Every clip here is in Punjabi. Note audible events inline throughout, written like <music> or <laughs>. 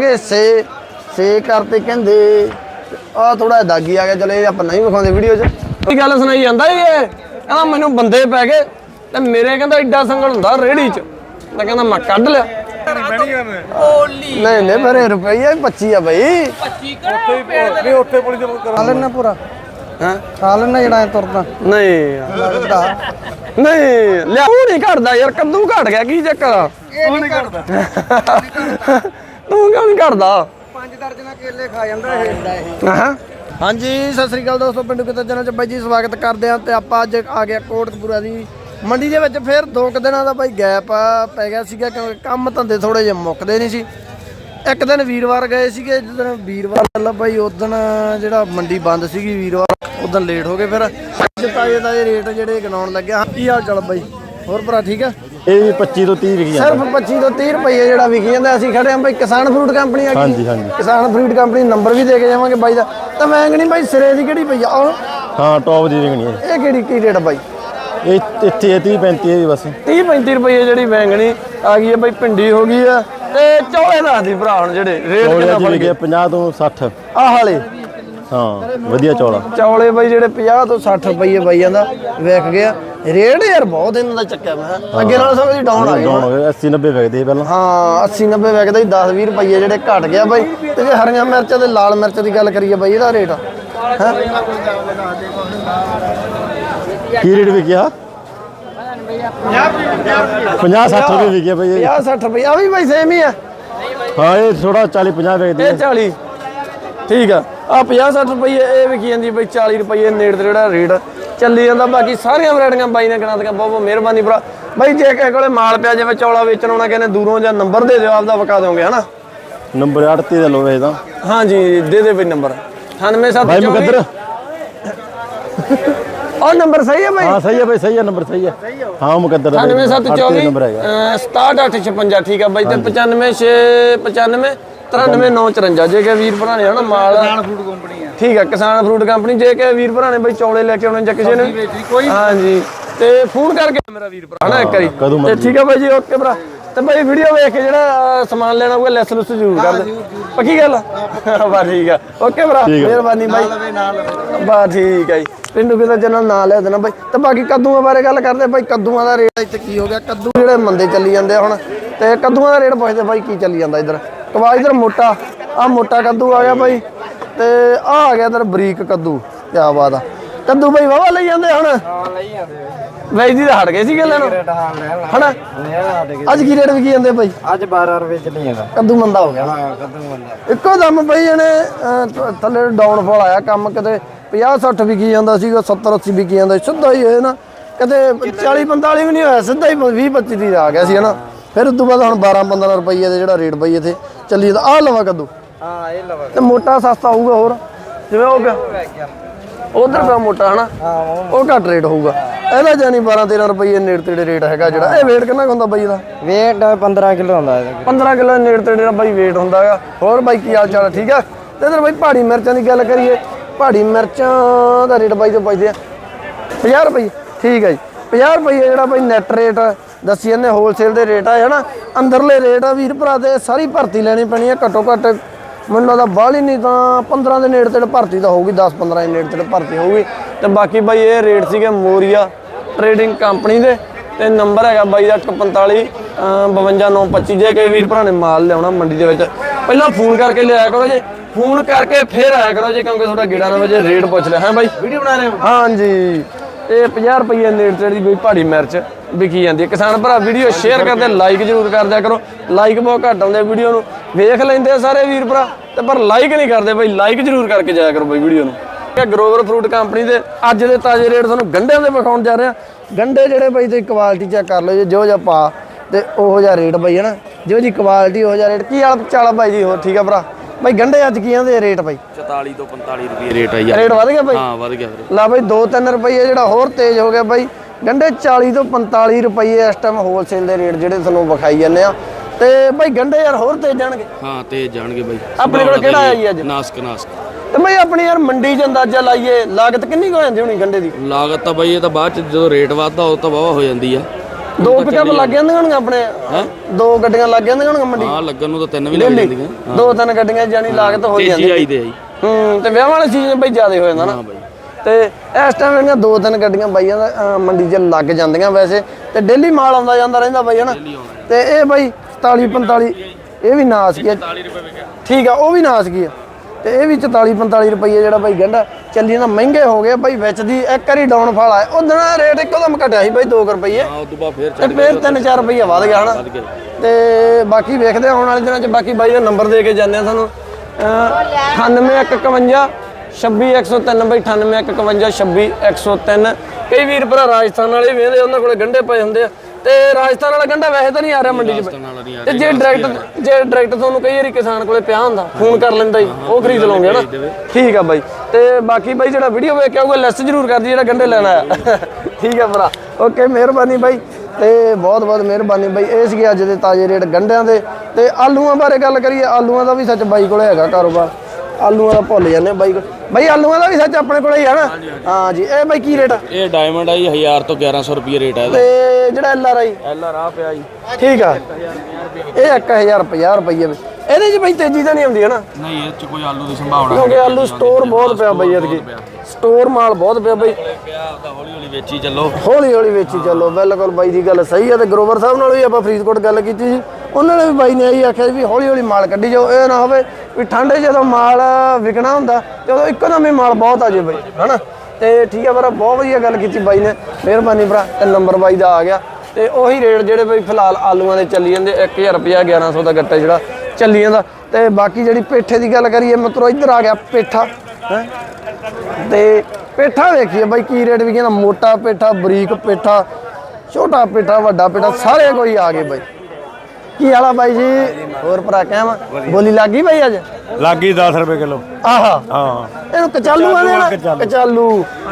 ਕੇ ਸੇ ਸੇ ਕਰਤੇ ਕਹਿੰਦੇ ਆ ਥੋੜਾ ਦਾਗੀ ਆ ਗਿਆ ਚਲੇ ਆਪਾਂ ਨਹੀਂ ਵਿਖਾਉਂਦੇ ਵੀਡੀਓ 'ਚ। ਕੀ ਗੱਲ ਸੁਣਾਈ ਜਾਂਦਾ ਇਹ। ਕਹਿੰਦਾ ਮੈਨੂੰ ਬੰਦੇ ਪੈ ਗਏ ਤੇ ਮੇਰੇ ਕਹਿੰਦਾ ਐਡਾ ਸੰਗਲ ਹੁੰਦਾ ਰੇੜੀ 'ਚ। ਮੈਂ ਕਹਿੰਦਾ ਮੈਂ ਕੱਢ ਲਿਆ। ਨਹੀਂ ਨਹੀਂ ਮੇਰੇ ਰੁਪਈਆ 25 ਆ ਬਈ। 25 ਕਰੋ ਨਹੀਂ ਉੱਥੇ ਪੁਲਿਸ ਖਾ ਲੈਣਾ ਪੂਰਾ। ਹਾਂ? ਖਾ ਲੈਣਾ ਜਿਹੜਾ ਤੁਰਦਾ। ਨਹੀਂ। ਲੱਗਦਾ। ਨਹੀਂ ਲਿਆ ਉਹ ਨਹੀਂ ਘਟਦਾ ਯਾਰ ਕੱਦੂ ਘਟ ਗਿਆ ਕੀ ਚੱਕਰ ਆ? ਇਹ ਨਹੀਂ ਕਰਦਾ <laughs> ਤੂੰ ਕਿਉਂ ਨਹੀਂ ਘਟਦਾ ਪੰਜ ਦਰਜਨਾਂ ਕੇਲੇ ਖਾ ਜਾਂਦਾ ਇਹ। ਹਾਂ। ਹਾਂਜੀ ਸਤਿ ਸ੍ਰੀ ਅਕਾਲ ਦੋਸਤੋ ਪਿੰਡੂ ਕਿਤੇ ਚੈਨਲ ਚ ਬਾਈ ਜੀ ਸਵਾਗਤ ਕਰਦੇ ਆ ਤੇ ਆਪਾਂ ਅੱਜ ਆ ਗਿਆ ਕੋਟਕਪੂਰਾ ਦੀ ਮੰਡੀ ਦੇ ਵਿੱਚ। ਫਿਰ ਦੋ ਕੁ ਦਿਨਾਂ ਦਾ ਬਾਈ ਗੈਪ ਪੈ ਗਿਆ ਸੀਗਾ ਕਿਉਂਕਿ ਕੰਮ ਧੰਦੇ ਥੋੜੇ ਜਿਹੇ ਮੁੱਕਦੇ ਨਹੀਂ ਸੀ। ਇੱਕ ਦਿਨ ਵੀਰਵਾਰ ਗਏ ਸੀਗੇ ਜਦੋਂ ਵੀਰਵਾਰ ਚੱਲਾ ਬਾਈ ਉਦੋਂ ਜਿਹੜਾ ਮੰਡੀ ਬੰਦ ਸੀਗੀ ਵੀਰਵਾਰ ਉਦੋਂ ਲੇਟ ਹੋ ਗਏ। ਫਿਰ ਅੱਜ ਤਾਜ਼ੇ ਤਾਜ਼ੇ ਰੇਟ ਜਿਹੜੇ ਗਣਾਉਣ ਲੱਗਿਆ ਹਾਂ, ਕੀ ਹਾਲ ਚਾਲ ਬਾਈ? ਹੋਰ ਭਰਾ ਠੀਕ ਆ? ਇਹ ਵੀ 25 ਤੋਂ 30 ਵਿਕ ਸਿਰਫ 25 ਤੋਂ 30 ਰੁਪਏ ਜਿਹੜਾ ਵਿਕੀ ਜਾਂਦਾ ਅਸੀਂ ਖੜੇ ਆਂ ਬਾਈ ਕਿਸਾਨ ਫਰੂਟ ਕੰਪਨੀ ਆ ਹਾਂਜੀ, ਹਾਂਜੀ। ਕਿਸਾਨ ਫਰੂਟ ਕੰਪਨੀ ਨੰਬਰ ਵੀ ਦੇ ਕੇ ਜਾਵਾਂਗੇ ਬਾਈ ਦਾ। ਤਾਂ ਵੈਂਗਣੀ ਬਾਈ ਸਿਰੇ ਦੀ ਕਿਹੜੀ ਪਈ ਆ? ਉਹ ਹਾਂ ਟੌਪ ਦੀ ਵਿਕਣੀ ਹੈ ਇਹ ਕਿਹੜੀ ਕੀ ਰੇਟ ਆ ਬਾਈ? ਇਹ ਇੱਥੇ 30 35 ਹੈ ਜੀ ਬਸ। 30 35 ਰੁਪਏ ਜਿਹੜੀ ਵੈਂਗਣੀ ਆ ਗਈ ਹੈ ਬਾਈ ਭਿੰਡੀ ਹੋ ਗਈ ਆ। ਤੇ ਚੌਲੇ ਦੱਸ ਦੀ ਭਰਾ ਹੁਣ ਜਿਹੜੇ ਰੇਟ ਕਿੰਨਾ ਵਿਕੇ ਗਏ 50 ਤੋਂ 60 ਆਹ ਵਾਲੇ। ਹਾਂ ਵਧੀਆ ਚੌਲਾ ਚੌਲੇ ਬਾਈ ਜਿਹੜੇ 50 ਤੋਂ 60 ਰੁਪਏ ਬਾਈਆਂ ਦਾ ਵਿਕ ਗਿਆ ਰੇਟ ਯਾਰ ਬਹੁਤ ਇਹਨਾਂ ਦਾ ਚੱਕਿਆ ਮੈਂ। ਅੱਗੇ ਨਾਲ ਸਮਝ ਡਾਊਨ ਆ ਗਿਆ ਡਾਊਨ ਹੋ ਗਏ 80 90 ਵਿਕਦੇ ਪਹਿਲਾਂ। ਹਾਂ 80 90 ਵਿਕਦਾ ਸੀ 10 20 ਰੁਪਏ ਜਿਹੜੇ ਘਟ ਗਿਆ ਬਾਈ। ਤੇ ਜੇ ਹਰੀਆਂ ਮਿਰਚਾਂ ਤੇ ਲਾਲ ਮਿਰਚ ਦੀ ਗੱਲ ਕਰੀਏ ਬਾਈ ਇਹਦਾ ਰੇਟ ਕੀ ਰੇਟ ਵਿਕਿਆ? 50 60 ਰੁਪਏ ਵਿਕਿਆ ਬਈ ਇਹ। 50 60 ਰੁਪਏ ਆ ਵੀ ਬਾਈ ਸੇਮ ਹੀ ਆ। ਹਾਂ ਇਹ ਥੋੜਾ 40 50 ਵਿਕਦੇ ਇਹ 40 ਠੀਕ ਆ। ਆ 50 60 ਰੁਪਏ ਇਹ ਵਿਕੀ ਜਾਂਦੀ ਬਾਈ 40 ਰੁਪਏ ਨੇੜ ਤੇ ਜਿਹੜਾ ਰੇਟ ਚੱਲੀ ਜਾਂਦਾ। ਬਾਕੀ ਸਾਰੀਆਂ ਵੈਰਾਈਟੀਆਂ ਬਾਈ ਨੇ ਗਣਾ ਦਿੱਤੀਆਂ ਬਹੁਤ ਬਹੁਤ ਮਿਹਰਬਾਨੀ ਭਰਾ। ਬਾਈ ਜੇ ਕਿਸੇ ਕੋਲੇ ਮਾਲ ਪਿਆ ਜਿਵੇਂ ਚੌਲਾ ਵੇਚਣ ਆਉਣਾ ਕਹਿੰਦੇ ਦੂਰੋਂ ਜਾਂ ਨੰਬਰ ਦੇ ਦਿਓ ਆਪਦਾ ਵਕਾ ਦੋਗੇ ਹਨਾ? ਨੰਬਰ 38 ਦਾ ਲੋ ਵੇ ਤਾਂ। ਹਾਂਜੀ ਦੇ ਦੇ ਬਈ ਨੰਬਰ। 97 ਭਾਈ ਮੁਕੱਦਰ। ਉਹ ਨੰਬਰ ਸਹੀ ਹੈ ਬਾਈ? ਹਾਂ ਸਹੀ ਹੈ ਬਈ ਸਹੀ ਹੈ ਨੰਬਰ ਸਹੀ ਹੈ। ਹਾਂ ਮੁਕੱਦਰ ਦਾ 9724 ਨੰਬਰ ਹੈਗਾ। 67856 ਠੀਕ ਆ ਬਾਈ। ਤੇ 95695 93954 ਜੇ ਕਿ ਵੀਰ ਭਰਾ ਨੇ ਹਨਾ ਮਾਲ ਕਿਸਾਨ ਫੂਡ ਕੰਪਨੀ ਆ। ਠੀਕ ਆ ਕਿਸਾਨ ਫਰੂਟ ਕੰਪਨੀ ਜੇ ਕਿ ਵੀਰ ਭਰਾ ਨੇ ਬਾਈ ਚੌਲੇ ਲੈ ਕੇ ਆਉਣੇ ਜਾਂ ਕਿਸੇ ਨੇ। ਹਾਂਜੀ ਤੇ ਫੋਨ ਕਰਕੇ ਮੇਰਾ ਵੀਰ ਭਰਾ ਹਨਾ ਇੱਕ ਵਾਰੀ। ਕਦੋਂ ਤੇ। ਠੀਕ ਆ ਬਾਈ ਜੀ ਓਕੇ ਭਰਾ। ਤੇ ਬਾਈ ਵੀਡੀਓ ਵੇਖ ਕੇ ਜਿਹੜਾ ਸਮਾਨ ਲੈਣਾ ਹੋਊਗਾ ਲੈਸ ਲੁਸ ਜ਼ਰੂਰ ਕਰ ਦੇ। ਪੱਕੀ ਗੱਲ ਆ? ਬਾ ਠੀਕ ਆ। ਓਕੇ ਭਰਾ। ਮਿਹਰਬਾਨੀ ਬਾਈ। ਬਾ ਠੀਕ ਆ ਜੀ। ਪਿੰਡੂ ਕਿਤੇ ਜਨਾ ਨਾਂ ਲੈ ਦੇਣਾ ਬਾਈ। ਤੇ ਬਾਕੀ ਕੱਦੂਆਂ ਬਾਰੇ ਗੱਲ ਕਰਦੇ ਬਾਈ। ਕੱਦੂਆਂ ਦਾ ਰੇਟ ਇੱਥੇ ਕੀ ਹੋ ਗਿਆ? ਕੱਦੂ ਜਿਹੜੇ ਮੰਦੇ ਚੱਲੀ ਜਾਂਦੇ ਆ ਹੁਣ। ਤੇ ਕੱਦੂਆਂ ਦਾ ਰੇਟ ਪੁੱਛਦੇ ਬਾਈ ਕੀ ਚੱਲੀ ਜਾਂਦਾ ਇੱਧਰ? ਕਵਾ ਇੱਧਰ ਮੋਟਾ ਆ ਮੋਟਾ ਕੱਦੂ ਆ ਗਿਆ ਬਾਈ। ਤੇ ਆ ਆ ਗਿਆ ਇੱਧਰ ਬਰੀਕ ਕੱਦੂ ਕਿਆ ਬਾਤ ਆ। ਕੱਦੂ ਬਾਈ ਵਾਵਾ ਲਈ ਜਾਂਦੇ ਹੁਣ? ਹਾਂ ਲਈ ਜਾਂਦੇ ਬਾਈ ਜੀ ਤਾਂ ਹਟ ਗਏ ਸੀਗੇ ਲੈਣੋਂ ਹਾਂ ਲੈ ਹਨਾ? ਅੱਜ ਕੀ ਰੇਟ ਵਿਕੀ ਜਾਂਦੇ ਬਾਈ? ਅੱਜ 12 ਰੁਪਏ ਚੱਲੀ ਜਾਂਦਾ ਕੱਦੂ ਮੰਦਾ ਹੋ ਗਿਆ ਹਾਂ ਕਦੋਂ ਬੰਦਾ ਇੱਕੋ ਦਮ ਬਈ ਇਹਨੇ ਥੱਲੇ ਡਾਊਨਫਾਲ ਆਇਆ ਕੰਮ ਕਿਤੇ 50 60 ਵਿਕੀ ਜਾਂਦਾ ਸੀਗਾ 70 80 ਵਿਕੀ ਜਾਂਦਾ ਸੀ, ਸਿੱਧਾ ਹੀ ਇਹ ਨਾ ਕਦੇ 40 45 ਵੀ ਨਹੀਂ ਹੋਇਆ ਸਿੱਧਾ ਹੀ 20 25 ਦੀ ਆ ਗਿਆ ਸੀ ਹਨਾ। ਫਿਰ ਉਸ ਤੋਂ ਬਾਅਦ ਹੁਣ 12 15 ਰੁਪਏ ਦੇ ਜਿਹੜਾ ਰੇਟ ਬਈ ਇੱਥੇ ਚੱਲੀ ਜਾਂਦਾ ਆ ਲਵਾ ਕੱਦੂ। ਹਾਂ ਇਹ ਲਵਾ ਤੇ ਮੋਟਾ ਸਸਤਾ ਹੋਊਗਾ ਹੋਰ। ਜਿਵੇਂ ਹੋ ਗਿਆ। ਉਧਰ ਪਿਆ ਮੋਟਾ ਹਨਾ? ਉਹ। ਘੱਟ ਰੇਟ ਹੋਊਗਾ। ਇਹਦਾ ਜਾਨੀ 12 13 ਰੁਪਏ ਨੇੜ ਤੇੜੇ ਰੇਟ ਹੈਗਾ ਜਿਹੜਾ। ਇਹ weight ਕਿੰਨਾ ਕੁ ਹੁੰਦਾ ਬਈ ਇਹਦਾ? weight 15 ਕਿਲੋ ਹੁੰਦਾ ਇਹਦਾ। 15 ਕਿਲੋ ਨੇੜ ਤੇ ਜਿਹੜਾ ਬਾਈ weight ਹੁੰਦਾ ਹੈਗਾ। ਹੋਰ ਬਾਈ ਕੀ ਹਾਲ ਚਾਲ ਹੈ ਠੀਕ ਆ? ਤੇ ਇਧਰ ਬਾਈ ਪਹਾੜੀ ਮਿਰਚਾਂ ਦੀ ਗੱਲ ਕਰੀਏ। ਪਹਾੜੀ ਮਿਰਚਾਂ ਦਾ ਰੇਟ ਬਾਈ ਤੋਂ ਪੁੱਛਦੇ ਆ। 50 ਰੁਪਏ। ਠੀਕ ਹੈ ਜੀ। 50 ਰੁਪਏ ਜਿਹੜਾ ਬਾਈ ਨੈਟ ਰੇਟ ਦੱਸੀ ਜਾਂਦੇ ਹੋਲਸੇਲ ਦੇ ਰੇਟ ਆ ਹਨਾ? ਅੰਦਰਲੇ ਰੇਟ ਆ ਵੀਰ ਭਰਾ ਦੇ ਸਾਰੀ ਭਰਤੀ ਲੈਣੀ ਪੈਣੀ ਆ ਘੱਟੋ ਘੱਟ ਮੈਨੂੰ ਲੱਗਦਾ ਬਾਹਲੀ ਨਹੀਂ ਤਾਂ 15 ਦੇ ਨੇੜੇ ਤੇੜੇ ਭਰਤੀ ਤਾਂ ਹੋਊਗੀ 10 15 ਦੇ ਨੇੜੇ ਤੇੜੇ ਭਰਤੀ ਹੋਊਗੀ। ਤੇ ਬਾਕੀ ਬਾਈ ਇਹ ਰੇਟ ਸੀਗੇ ਮੋਰੀਆ ਟਰੇਡਿੰਗ ਕੰਪਨੀ ਦੇ ਤੇ ਨੰਬਰ ਹੈਗਾ ਬਾਈ ਦਾ 145 52925 ਜੇ ਕੋਈ ਵੀਰ ਭਰਾ ਨੇ ਮਾਲ ਲਿਆਉਣਾ ਮੰਡੀ ਦੇ ਵਿੱਚ। ਪਹਿਲਾਂ ਫੋਨ ਕਰਕੇ ਲਿਆਇਆ ਕਰੋ ਜੇ ਫੋਨ ਕਰਕੇ ਫੇਰ ਆਇਆ ਕਰੋ ਜੇ ਕਿਉਂਕਿ ਤੁਹਾਡਾ ਗੇੜਾ ਨਾ ਵਜੇ ਰੇਟ ਪੁੱਛ ਲਿਆ ਹੈ ਬਾਈ? ਵੀਡੀਓ ਬਣਾ ਰਹੇ ਹੋ? ਹਾਂਜੀ। ਇਹ 50 ਰੁਪਏ ਨੇੜ ਤੇੜ ਦੀ ਬਈ ਪਹਾੜੀ ਮਿਰਚ। ਵਿਕੀ ਜਾਂਦੀ ਹੈ। ਕਿਸਾਨ ਭਰਾ ਵੀਡੀਓ ਸ਼ੇਅਰ ਕਰਦੇ ਲਾਈਕ ਜ਼ਰੂਰ ਕਰ ਦਿਆ ਕਰੋ। ਲਾਈਕ ਬਹੁਤ ਘੱਟ ਆਉਂਦੇ ਵੀਡੀਓ ਨੂੰ। ਵੇਖ ਲੈਂਦੇ ਆ ਸਾਰੇ ਵੀਰ ਭਰਾ ਤੇ ਪਰ ਲਾਈਕ ਨਹੀਂ ਕਰਦੇ ਬਈ। ਲਾਈਕ ਜ਼ਰੂਰ ਕਰਕੇ ਜਾਇਆ ਕਰੋ ਬਈ ਵੀਡੀਓ ਨੂੰ। ਇਹ ਗਰੋਵਰ ਫਰੂਟ ਕੰਪਨੀ ਦੇ ਅੱਜ ਦੇ ਤਾਜ਼ੇ ਰੇਟ ਤੁਹਾਨੂੰ ਗੰਢਿਆਂ ਦੇ ਵਿਖਾਉਣ ਜਾ ਰਿਹਾ ਗੰਢੇ ਜਿਹੜੇ ਬਈ ਤੁਸੀਂ ਕੁਆਲਿਟੀ ਚੈੱਕ ਕਰ ਲਓ ਜੀ ਜੋ ਜਿਹਾ ਪਾ ਤੇ ਉਹੋ ਜਿਹਾ ਰੇਟ ਬਈ ਹਨਾ। ਜੋ ਜੀ ਕੁਆਲਿਟੀ ਉਹੋ ਜਿਹਾ ਰੇਟ ਕੀ ਹਾਲ ਚਾਲ ਆ ਬਾਈ ਜੀ ਹੋਰ ਠੀਕ ਆ ਭਰਾ? ਬਈ ਗੰਢੇ ਅੱਜ ਕੀ ਆਂਦੇ ਰੇਟ ਬਈ? 44 ਤੋਂ 45 ਰੁਪਏ ਰੇਟ ਆ ਯਾਰ ਰੇਟ ਵਧ ਗਿਆ ਬਈ? ਹਾਂ ਵਧ ਗਿਆ ਵੀਰੇ। ਲਾ ਬਈ 2-3 ਰੁਪਏ ਜਿਹੜਾ ਹੋਰ ਤੇਜ਼ ਹੋ ਗਿਆ ਬਾਈ। ਗੰਡੇ 40 ਤੋਂ 45 ਰੁਪਏ ਇਸ ਟਾਈਮ ਹੋਲਸੇਲ ਦੇ ਰੇਟ ਜਿਹੜੇ ਤੁਹਾਨੂੰ ਵਿਖਾਈ ਜਾਂਦੇ ਆ। ਤੇ ਬਾਈ ਗੰਡੇ ਯਾਰ ਹੋਰ ਤੇਜ਼ ਜਾਣਗੇ। ਹਾਂ ਤੇ ਜਾਣਗੇ ਬਾਈ। ਆਪਣੇ ਕੋਲ ਕਿਹੜਾ ਜੀ ਅੱਜ? ਨਾਸਕ ਨਾਸਕ। ਤੇ ਬਾਈ ਆਪਣੀ ਯਾਰ ਮੰਡੀ 'ਚ ਅੰਦਾਜ਼ਾ ਲਾਈਏ ਲਾਗਤ ਕਿੰਨੀ ਹੋ ਜਾਂਦੀ ਹੋਣੀ ਗੰਡੇ ਦੀ? ਲਾਗਤ ਤਾਂ ਬਾਈ ਇਹ ਤਾਂ ਬਾਅਦ ਚ ਜਦੋਂ ਰੇਟ ਵੱਧਦਾ ਉਹ ਤਾਂ ਵਾਵਾ ਹੋ ਜਾਂਦੀ ਆ। ਦੋ ਪਿਕਅਪ ਲੱਗ ਜਾਂਦੀਆਂ ਹੋਣਗੀਆਂ ਆਪਣੇ? ਦੋ ਗੱਡੀਆਂ ਲੱਗ ਜਾਂਦੀਆਂ ਹੋਣਗੀਆਂ ਮੰਡੀ? ਹਾਂ ਲੱਗਣ ਨੂੰ ਤਾਂ ਤਿੰਨ ਵੀ ਲੱਗ ਜਾਂਦੀਆਂ। ਦੋ ਤਿੰਨ ਗੱਡੀਆਂ ਜਾਨੀ ਲਾਗਤ ਹੋ ਤੇਜ਼ੀ ਜਾਂਦੀ। ਆਈ ਆਈ ਹੂੰ ਤੇ ਵਿਆਹ ਵਾਲੇ ਸੀਜ਼ਨ ਬਈ ਜ਼ਿਆਦਾ ਹੋ ਜਾਂਦਾ ਨਾ। ਹਾਂ ਬਾਈ। ਤੇ ਇਸ ਟਾਈਮ ਜਿਹੜੀਆਂ ਦੋ ਤਿੰਨ ਗੱਡੀਆਂ ਬਾਈਆਂ ਦਾ ਅਹ, ਮੰਡੀ 'ਚ ਲੱਗ ਜਾਂਦੀਆਂ ਵੈਸੇ। ਤੇ ਡੇਲੀ ਮਾਲ ਆਉਂਦਾ ਜਾਂਦਾ ਰਹਿੰਦਾ ਬਾਈ ਹਨਾ? ਤੇ ਇਹ ਬਾਈ 47 45 ਇਹ ਵੀ ਨਾਸ ਗਿਆ 40 ਰੁਪਏ ਵਿਕਿਆ। ਠੀਕ ਆ ਉਹ ਵੀ ਨਾਸ ਗਈ ਆ। ਤੇ ਇਹ ਵੀ 44 45 ਰੁਪਏ ਜਿਹੜਾ ਬਾਈ ਗੰਢਾ। ਚੱਲੀ ਜਾਂਦਾ ਮਹਿੰਗੇ ਹੋ ਗਏ ਬਾਈ ਵਿੱਚ ਦੀ ਇੱਕ ਵਾਰੀ ਡਾਊਨ ਫਾਲ ਆਇਆ। ਉਹ ਦਿਨ ਰੇਟ ਇੱਕਦਮ ਘਟਿਆ ਸੀ ਬਾਈ 2 ਰੁਪਏ ਹਾਂ ਉਦੋਂ ਬਾਅਦ ਫੇਰ ਤੇ ਫਿਰ 3-4 ਰੁਪਏ ਵਧ ਗਿਆ ਹਨਾ। ਤੇ ਬਾਕੀ ਵੇਖਦੇ ਹਾਂ ਆਉਣ ਵਾਲੇ ਦਿਨਾਂ 'ਚ ਬਾਕੀ ਬਾਈ ਦਾ ਨੰਬਰ ਦੇ ਕੇ ਜਾਂਦੇ ਆ ਤੁਹਾਨੂੰ। ਅਹ 98151 26103 ਬਾਈ 98151 26103 ਕਈ ਵੀਰ ਭਰਾ ਰਾਜਸਥਾਨ ਵਾਲੇ ਵੀ ਵੇਖਦੇ ਉਹਨਾਂ ਕੋਲੇ ਗੰਢੇ ਪਏ ਹੁੰਦੇ ਆ। ਤੇ ਰਾਜਸਥਾਨ ਵਾਲਾ ਗੰਢਾ ਵੈਸੇ ਤਾਂ ਨਹੀਂ ਆ ਰਿਹਾ ਮੰਡੀ 'ਚ। ਤੇ ਜੇ ਡਾਇਰੈਕਟ ਜੇ ਡਾਇਰੈਕਟ ਤੁਹਾਨੂੰ ਕਈ ਵਾਰੀ ਕਿਸਾਨ ਕੋਲੇ ਪਿਆ ਹੁੰਦਾ ਫੋਨ ਕਰ ਲੈਂਦਾ ਜੀ ਉਹ ਖਰੀਦ ਲਓਗੇ ਹਨਾ ਠੀਕ ਆ ਬਾਈ। ਤੇ ਬਾਕੀ ਬਾਈ ਜਿਹੜਾ ਵੀਡੀਓ ਵੇਖ ਕੇ ਆਊਗਾ ਲੈਸ ਜ਼ਰੂਰ ਕਰਦੀ ਜਿਹੜਾ ਗੰਡੇ ਲੈਣਾ ਆ ਠੀਕ ਆ ਭਰਾ। ਓਕੇ ਮਿਹਰਬਾਨੀ ਬਾਈ। ਤੇ ਬਹੁਤ ਬਹੁਤ ਮਿਹਰਬਾਨੀ ਬਾਈ। ਇਹ ਸੀਗੇ ਅੱਜ ਦੇ ਤਾਜ਼ੇ ਰੇਟ ਗੰਡਿਆਂ ਦੇ। ਤੇ ਆਲੂਆਂ ਬਾਰੇ ਗੱਲ ਕਰੀਏ ਆਲੂਆਂ ਦਾ ਵੀ ਸੱਚ ਬਾਈ ਕੋਲੇ ਹੈਗਾ ਕਾਰੋਬਾਰ। ਆਲੂਆਂ ਦਾ ਭੁੱਲ ਜਾਂਦੇ ਆ ਬਾਈ ਕੋਲ। ਬਾਈ ਆਲੂਆਂ ਦਾ ਵੀ ਸੱਚ ਆਪਣੇ ਕੋਲੇ ਹੀ ਆ ਨਾ? ਹਾਂ ਜੀ ਇਹ ਬਾਈ ਕੀ ਰੇਟ ਆ? ਇਹ ਡਾਇਮੰਡ ਆ ਜੀ 1000 ਤੋਂ 1100 ਰੁਪਏ ਰੇਟ ਹੈ ਇਹਦਾ। ਤੇ ਜਿਹੜਾ L R I? L R ਆ ਪਿਆ ਜੀ। ਠੀਕ ਆ। ਇਹ 1050 ਰੁਪਏ ਵਿੱਚ। ਇਹਦੇ 'ਚ ਬਈ ਤੇਜ਼ੀ ਤਾਂ ਨਹੀਂ ਆਉਂਦੀ ਹੈ ਨਾ? ਨਹੀਂ ਇਹ ਚ ਕੋਈ ਆਲੂ ਦੀ ਸੰਭਾਵਨਾ ਕਿਉਂਕਿ ਆਲੂ ਸਟੋਰ ਬਹੁਤ ਪਿਆ ਬਈ ਇਹਦੇ ਸਟੋਰ ਮਾਲ ਬਹੁਤ ਪਿਆ ਬਈ। ਪਿਆ ਆਪਦਾ ਹੌਲੀ ਹੌਲੀ ਵੇਚੀ ਚੱਲੋ। ਹੌਲੀ ਹੌਲੀ ਵੇਚੀ ਚੱਲੋ ਬਿਲਕੁਲ ਬਾਈ ਦੀ ਗੱਲ ਸਹੀ ਹੈ ਤੇ ਗਰੋਵਰ ਸਾਹਿਬ ਨਾਲ ਵੀ ਆਪਾਂ ਫਰੀਦਕੋਟ ਗੱਲ ਕੀਤੀ ਸੀ। ਉਹਨਾਂ ਨੇ ਵੀ ਬਾਈ ਨੇ ਇਹੀ ਆਖਿਆ ਸੀ ਵੀ ਹੌਲੀ ਹੌਲੀ ਮਾਲ ਕੱਢੀ ਜਾਓ ਇਹ ਨਾ ਹੋਵੇ ਵੀ ਠੰਡ 'ਚ ਜਦੋਂ ਮਾਲ ਵਿਕਣਾ ਹੁੰਦਾ ਤੇ ਉਦੋਂ ਇੱਕਦਮ ਹੀ ਮਾਲ ਬਹੁਤ ਆ ਜੇ ਬਾਈ, ਹਨਾ? ਤੇ ਠੀਕ ਹੈ ਭਰਾ ਬਹੁਤ ਵਧੀਆ ਗੱਲ ਕੀਤੀ ਬਾਈ ਨੇ। ਮਿਹਰਬਾਨੀ ਭਰਾ, ਤੇ ਨੰਬਰ ਬਾਈ ਦਾ ਆ ਗਿਆ। ਤੇ ਉਹੀ ਰੇਟ ਜਿਹੜੇ ਬਈ ਫਿਲਹਾਲ ਆਲੂਆਂ ਦੇ ਚੱਲੀ ਜਾਂਦੇ 1000 ਰੁਪਿਆ 1100 ਦਾ ਗੱਟਾ ਜਿਹੜਾ ਚੱਲੀ ਜਾਂਦਾ। ਤੇ ਬਾਕੀ ਜਿਹੜੀ ਪੇਠੇ ਦੀ ਗੱਲ ਕਰੀਏ ਮਿੱਤਰੋ ਇੱਧਰ ਆ ਗਿਆ, ਪੇਠਾ। ਹੈ? ਤੇ ਪੇਠਾ ਵੇਖੀਏ ਬਾਈ, ਕੀ ਰੇਟ ਵੀ ਕਹਿੰਦਾ, ਮੋਟਾ ਪੇਠਾ, ਬਰੀਕ ਪੇਠਾ, ਛੋਟਾ ਪੇਠਾ, ਵੱਡਾ ਪੇਠਾ, ਸਾਰੇ ਕੋਈ ਆ ਗਏ ਬਾਈ। ਕੀ ਹਾਲਾ ਬਾਈ ਜੀ? ਹੋਰ ਭਰਾ ਕਹਿਵਾ ਬੋਲੀ ਲੱਗੀ ਬਾਈ ਅੱਜ? ਲੱਗੀ 10 ਰੁਪਏ ਕਿਲੋ। ਆਹਾ। ਹਾਂ। ਇਹਨੂੰ ਕਚਾਲੂ ਆਦੇ ਨਾ ਕਚਾਲੂ।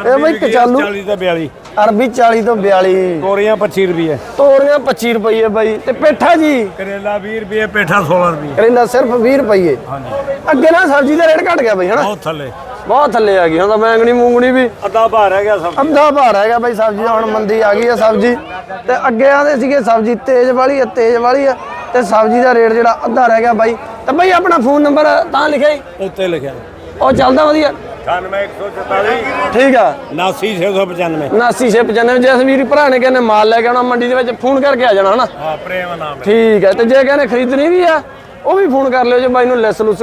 ਇਹ ਬਾਈ ਕਚਾਲੂ। 40 ਤੇ 42 ਅਰਬੀ 40 ਤੋਂ 42 ਕੋਰੀਆਂ 25 ਰੁਪਏ ਤੋਰੀਆਂ 25 ਰੁਪਏ ਬਾਈ। ਤੇ ਪੇਠਾ ਜੀ? ਕਰੇਲਾ 20 ਰੁਪਏ ਪੇਠਾ 16 ਰੁਪਏ ਕਰੇਲਾ ਸਿਰਫ 20 ਰੁਪਏ ਹਾਂਜੀ। ਅੱਗੇ ਨਾ ਸਬਜ਼ੀ ਦਾ ਰੇਟ ਘਟ ਗਿਆ ਬਾਈ ਹਨਾ? ਬਹੁਤ ਥੱਲੇ। ਬਹੁਤ ਥੱਲੇ ਆ ਗਈ। ਹੁਣ ਤਾਂ ਬੈਂਗਣੀ ਮੂੰਗਣੀ ਵੀ ਅੱਧਾ ਭਾਰ ਰਹਿ ਗਿਆ ਸਭ ਅੱਧਾ ਭਾਰ ਹੈਗਾ ਬਾਈ ਸਬਜ਼ੀ ਹੁਣ ਮੰਦੀ ਆ ਗਈ ਆ ਸਬਜ਼ੀ। ਤੇ ਅੱਗੇ ਆਂਦੇ ਸੀਗੇ ਸਬਜ਼ੀ ਤੇਜ਼ ਵਾਲੀ ਆ ਤੇਜ਼ ਵਾਲੀ ਆ। ਤੇ ਸਬਜ਼ੀ ਦਾ ਰੇਟ ਜਿਹੜਾ ਅੱਧਾ ਰਹਿ ਗਿਆ ਬਾਈ। ਤੇ ਬਾਈ ਆਪਣਾ ਫੋਨ ਨੰਬਰ ਤਾਂ ਲਿਖਿਆ ਹੀ ਉੱਤੇ ਲਿਖਿਆ। ਉਹ ਚੱਲਦਾ ਵਧੀਆ। 98144 ਠੀਕ ਆ। 79695 79695 ਜਿਸ ਵੀਰ ਭਰਾ ਨੇ ਕਹਿੰਦੇ ਮਾਲ ਲੈ ਕੇ ਆਉਣਾ ਮੰਡੀ ਦੇ ਵਿੱਚ ਫੋਨ ਕਰਕੇ ਆ ਜਾਣਾ ਹਨਾ? ਹਾਂ ਪ੍ਰੇਮ ਨਾਮ ਠੀਕ ਹੈ ਤੇ ਜੇ ਕਹਿੰਦੇ ਖਰੀਦਣੀ ਵੀ ਆ ਉਹ ਵੀ ਫੋਨ ਕਰ ਲਿਓ ਜੇ ਬਾਈ ਨੂੰ ਲੈਸ ਲੁਸ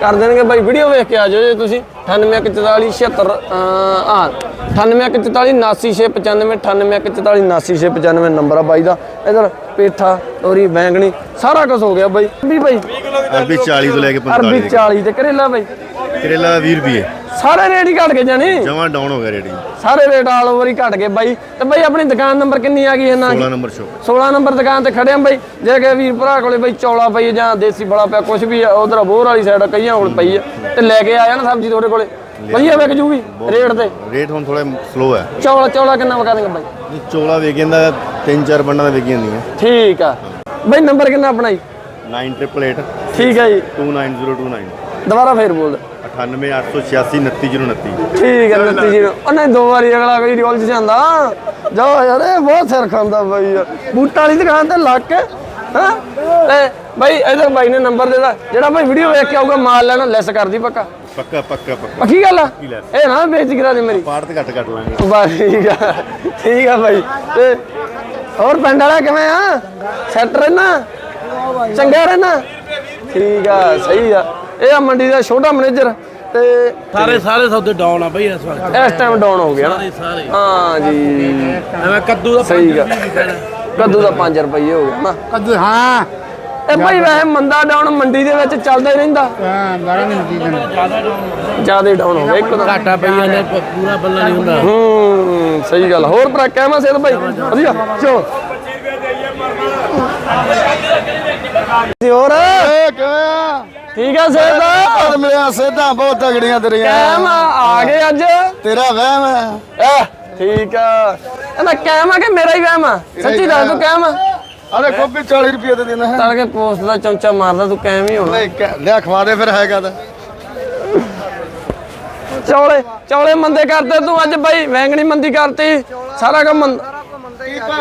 ਕਰ ਦੇਣਗੇ। ਬਾਈ ਵੀਡੀਓ ਵੇਖ ਕੇ ਆ ਜਾਓ ਜੇ ਤੁਸੀਂ। 984476 ਆ 9844 9844 ਨੰਬਰ ਆ ਬਾਈ ਦਾ। ਇਧਰ ਪੇਠਾ ਤੋਰੀ ਬੈਂਗਣੀ ਸਾਰਾ ਕੁਝ ਹੋ ਗਿਆ ਬਾਈ। ਵੀ ਬਾਈ। ਅਰਬੀ 40 ਤੋਂ ਲੈ ਕੇ ਅਰਬੀ 45 40 ਤੇ ਕਰੇਲਾ ਬਾਈ। ਕਰੇਲਾ 20 ਰੁਪਏ। ਸਾਰੇ ਰੇਟ ਹੀ ਘਟ ਕੇ ਜਾਣੀ। ਜਮਾ ਡਾਊਨ ਹੋ ਗਿਆ ਰੇਟ ਜੀ। ਸਾਰੇ ਰੇਟ ਆਲ ਓਵਰ ਹੀ ਘਟ ਗਏ ਬਾਈ। ਤੇ ਬਾਈ ਆਪਣੀ ਦੁਕਾਨ ਨੰਬਰ ਕਿੰਨੀ ਆ ਗਈ ਇਹਨਾਂ 16 ਨੰਬਰ ਸ਼ੋਪ 16 ਨੰਬਰ ਦੁਕਾਨ ਤੇ ਖੜੇ ਆਂ ਬਾਈ। ਜੇ ਕਿ ਵੀਰ ਭਰਾ ਕੋਲੇ ਬਾਈ ਚੌਲਾ ਪਈ ਜਾਂ ਦੇਸੀ ਬੜਾ ਪਿਆ ਕੁਝ ਵੀ ਉਧਰ ਬੋਰ ਵਾਲੀ ਸਾਈਡ ਕਈਆਂ ਕੋਲ ਪਈ ਆ। ਤੇ ਲੈ ਕੇ ਆਇਆ ਨਾ ਸਬਜ਼ੀ ਤੁਹਾਡੇ ਕੋਲੇ। ਵਧੀਆ ਵਿਕ ਜੂਗੀ ਰੇਟ ਤੇ। ਰੇਟ ਹੁਣ ਥੋੜਾ ਸਲੋ ਹੈ। ਚੌਲਾ ਚੌਲਾ ਕਿੰਨਾ ਵਗਾ ਦੇਂਗੇ ਬਾਈ? ਇਹ ਚੋਲਾ ਵੇਚ ਜਾਂਦਾ ਤਿੰਨ ਚਾਰ ਬੰਡਾਂ ਦਾ ਵਿਕ ਜਾਂਦੀਆਂ। ਠੀਕ ਆ। ਬਾਈ ਨੰਬਰ ਕਿੰਨਾ ਆਪਣਾ ਜੀ? 9888 ਠੀਕ ਹੈ ਜੀ। 29029 ਦੁਬਾਰਾ ਫੇਰ ਬੋਲ। 98886 29029 ਠੀਕ ਹੈ ਨੱਤੀ ਜੀ ਉਹ ਨਹੀਂ ਦੋ ਵਾਰੀ ਅਗਲਾ ਕੋਈ ਰੋਲ ਚ ਜਾਂਦਾ। ਜਾਓ ਯਾਰ ਇਹ ਬਹੁਤ ਸਿਰ ਖਾਂਦਾ ਬਾਈ ਯਾਰ। ਬੂਟਾਂ ਵਾਲੀ ਦੁਕਾਨ ਤੇ ਲੱਗ ਕੇ ਹਾਂ? ਬਾਈ ਇਧਰ ਬਾਈ ਨੇ ਨੰਬਰ ਦੇਦਾ ਜਿਹੜਾ ਬਾਈ ਵੀਡੀਓ ਵੇਖ ਕੇ ਆਊਗਾ ਮਾਲ ਲੈਣਾ ਲੈਸ ਕਰਦੀ ਪੱਕਾ। ਪੱਕਾ ਪੱਕਾ ਪੱਕਾ। ਪੱਕੀ ਗੱਲ ਆ? ਇਹ ਨਾ ਬੇਇੱਜ਼ਤੀ ਕਰਾ ਦੇ ਮੇਰੀ। ਪਾੜ ਤੇ ਘੱਟ ਘੱਟ ਲਾਂਗੇ। ਬਸ ਠੀਕ ਆ ਠੀਕ ਆ ਬਾਈ। ਤੇ ਹੋਰ ਪਿੰਡ ਵਾਲਾ ਕਿਵੇਂ ਆ? ਸੈਟ ਰਹਿਣਾ ਚੰਗਾ ਰਹਿਣਾ? ਠੀਕ ਆ ਸਹੀ ਆ। ਇਹ ਆ ਮੰਡੀ ਦਾ ਛੋਟਾ ਮੈਨੇਜਰ ਤੇ ਸਾਰੇ ਸਾਰੇ ਸੌਦੇ ਡਾਊਨ ਆ ਬਈ ਇਸ ਵਕਤ ਇਸ ਟਾਈਮ ਡਾਊਨ ਹੋ ਗਿਆ ਨਾ। ਸਾਰੇ ਹਾਂ ਜੀ। ਐਵੇਂ ਕੱਦੂ ਦਾ ਸਹੀ ਗੱਲ ਕੱਦੂ ਦਾ 5 ਰੁਪਏ ਹੋ ਗਿਆ ਨਾ। ਕੱਦੂ ਹਾਂ। ਇਹ ਭਾਈ ਵੈਸੇ ਮੰਦਾ ਡਾਊਨ ਮੰਡੀ ਦੇ ਵਿੱਚ ਚੱਲਦਾ ਹੀ ਰਹਿੰਦਾ। ਹਾਂ ਬਾਰਾ ਮਿੰਟ ਜ਼ਿਆਦਾ ਡਾਊਨ ਹੋ ਗਿਆ ਇੱਕ ਤਾਂ। ਘਾਟਾ ਪਈ ਜਾਂਦਾ ਪੂਰਾ ਬੱਲਾ ਨਹੀਂ ਹੁੰਦਾ। ਹੂੰ ਸਹੀ ਗੱਲ ਹੋਰ ਭਰਾ ਕਹਿਮਾ ਸੇਦ ਭਾਈ? ਵਧੀਆ? ਚੋ ਜੀ ਹੋਰ ਠੀਕ ਆ ਸੇਦ ਕਿਵੇਂ ਮਿਲਿਆ ਸਿੱਧਾ ਬਹੁਤ ਤਗੜੀਆਂ ਤੇਰੀਆਂ। ਕਹਿਮ ਆ? ਗਏ ਅੱਜ? ਤੇਰਾ ਵਹਿਮ ਹੈ ਐ ਠੀਕ ਆ। ਇਹਦਾ ਕਹਿਮ ਆ ਕਿ ਮੇਰਾ ਹੀ ਵਹਿਮ ਆ? ਸੱਚੀ ਦੱਸ ਤੂੰ ਕਹਿਮ ਆ? ਅਰੇ ਗੋਭੀ 40 ਰੁਪਏ ਦੇ ਦੇਣਾ ਹੈ। ਤੜ ਕੇ ਪੋਸਟ ਦਾ ਚਮਚਾ ਮਾਰਦਾ ਤੂੰ ਕਹਿਮ ਹੀ ਹੋਣਾ। ਨਹੀਂ ਲਿਆ ਖਵਾ ਦੇ ਫਿਰ ਹੈਗਾ ਤਾਂ। ਚੌਲੇ ਚੌਲੇ ਮੰਦੇ ਕਰਤੇ ਤੂੰ ਅੱਜ ਬਾਈ ਵੈਂਗਣੀ ਮੰਦੀ ਕਰਤੀ। ਸਾਰਾ ਕੰਮ ਮੰਦ-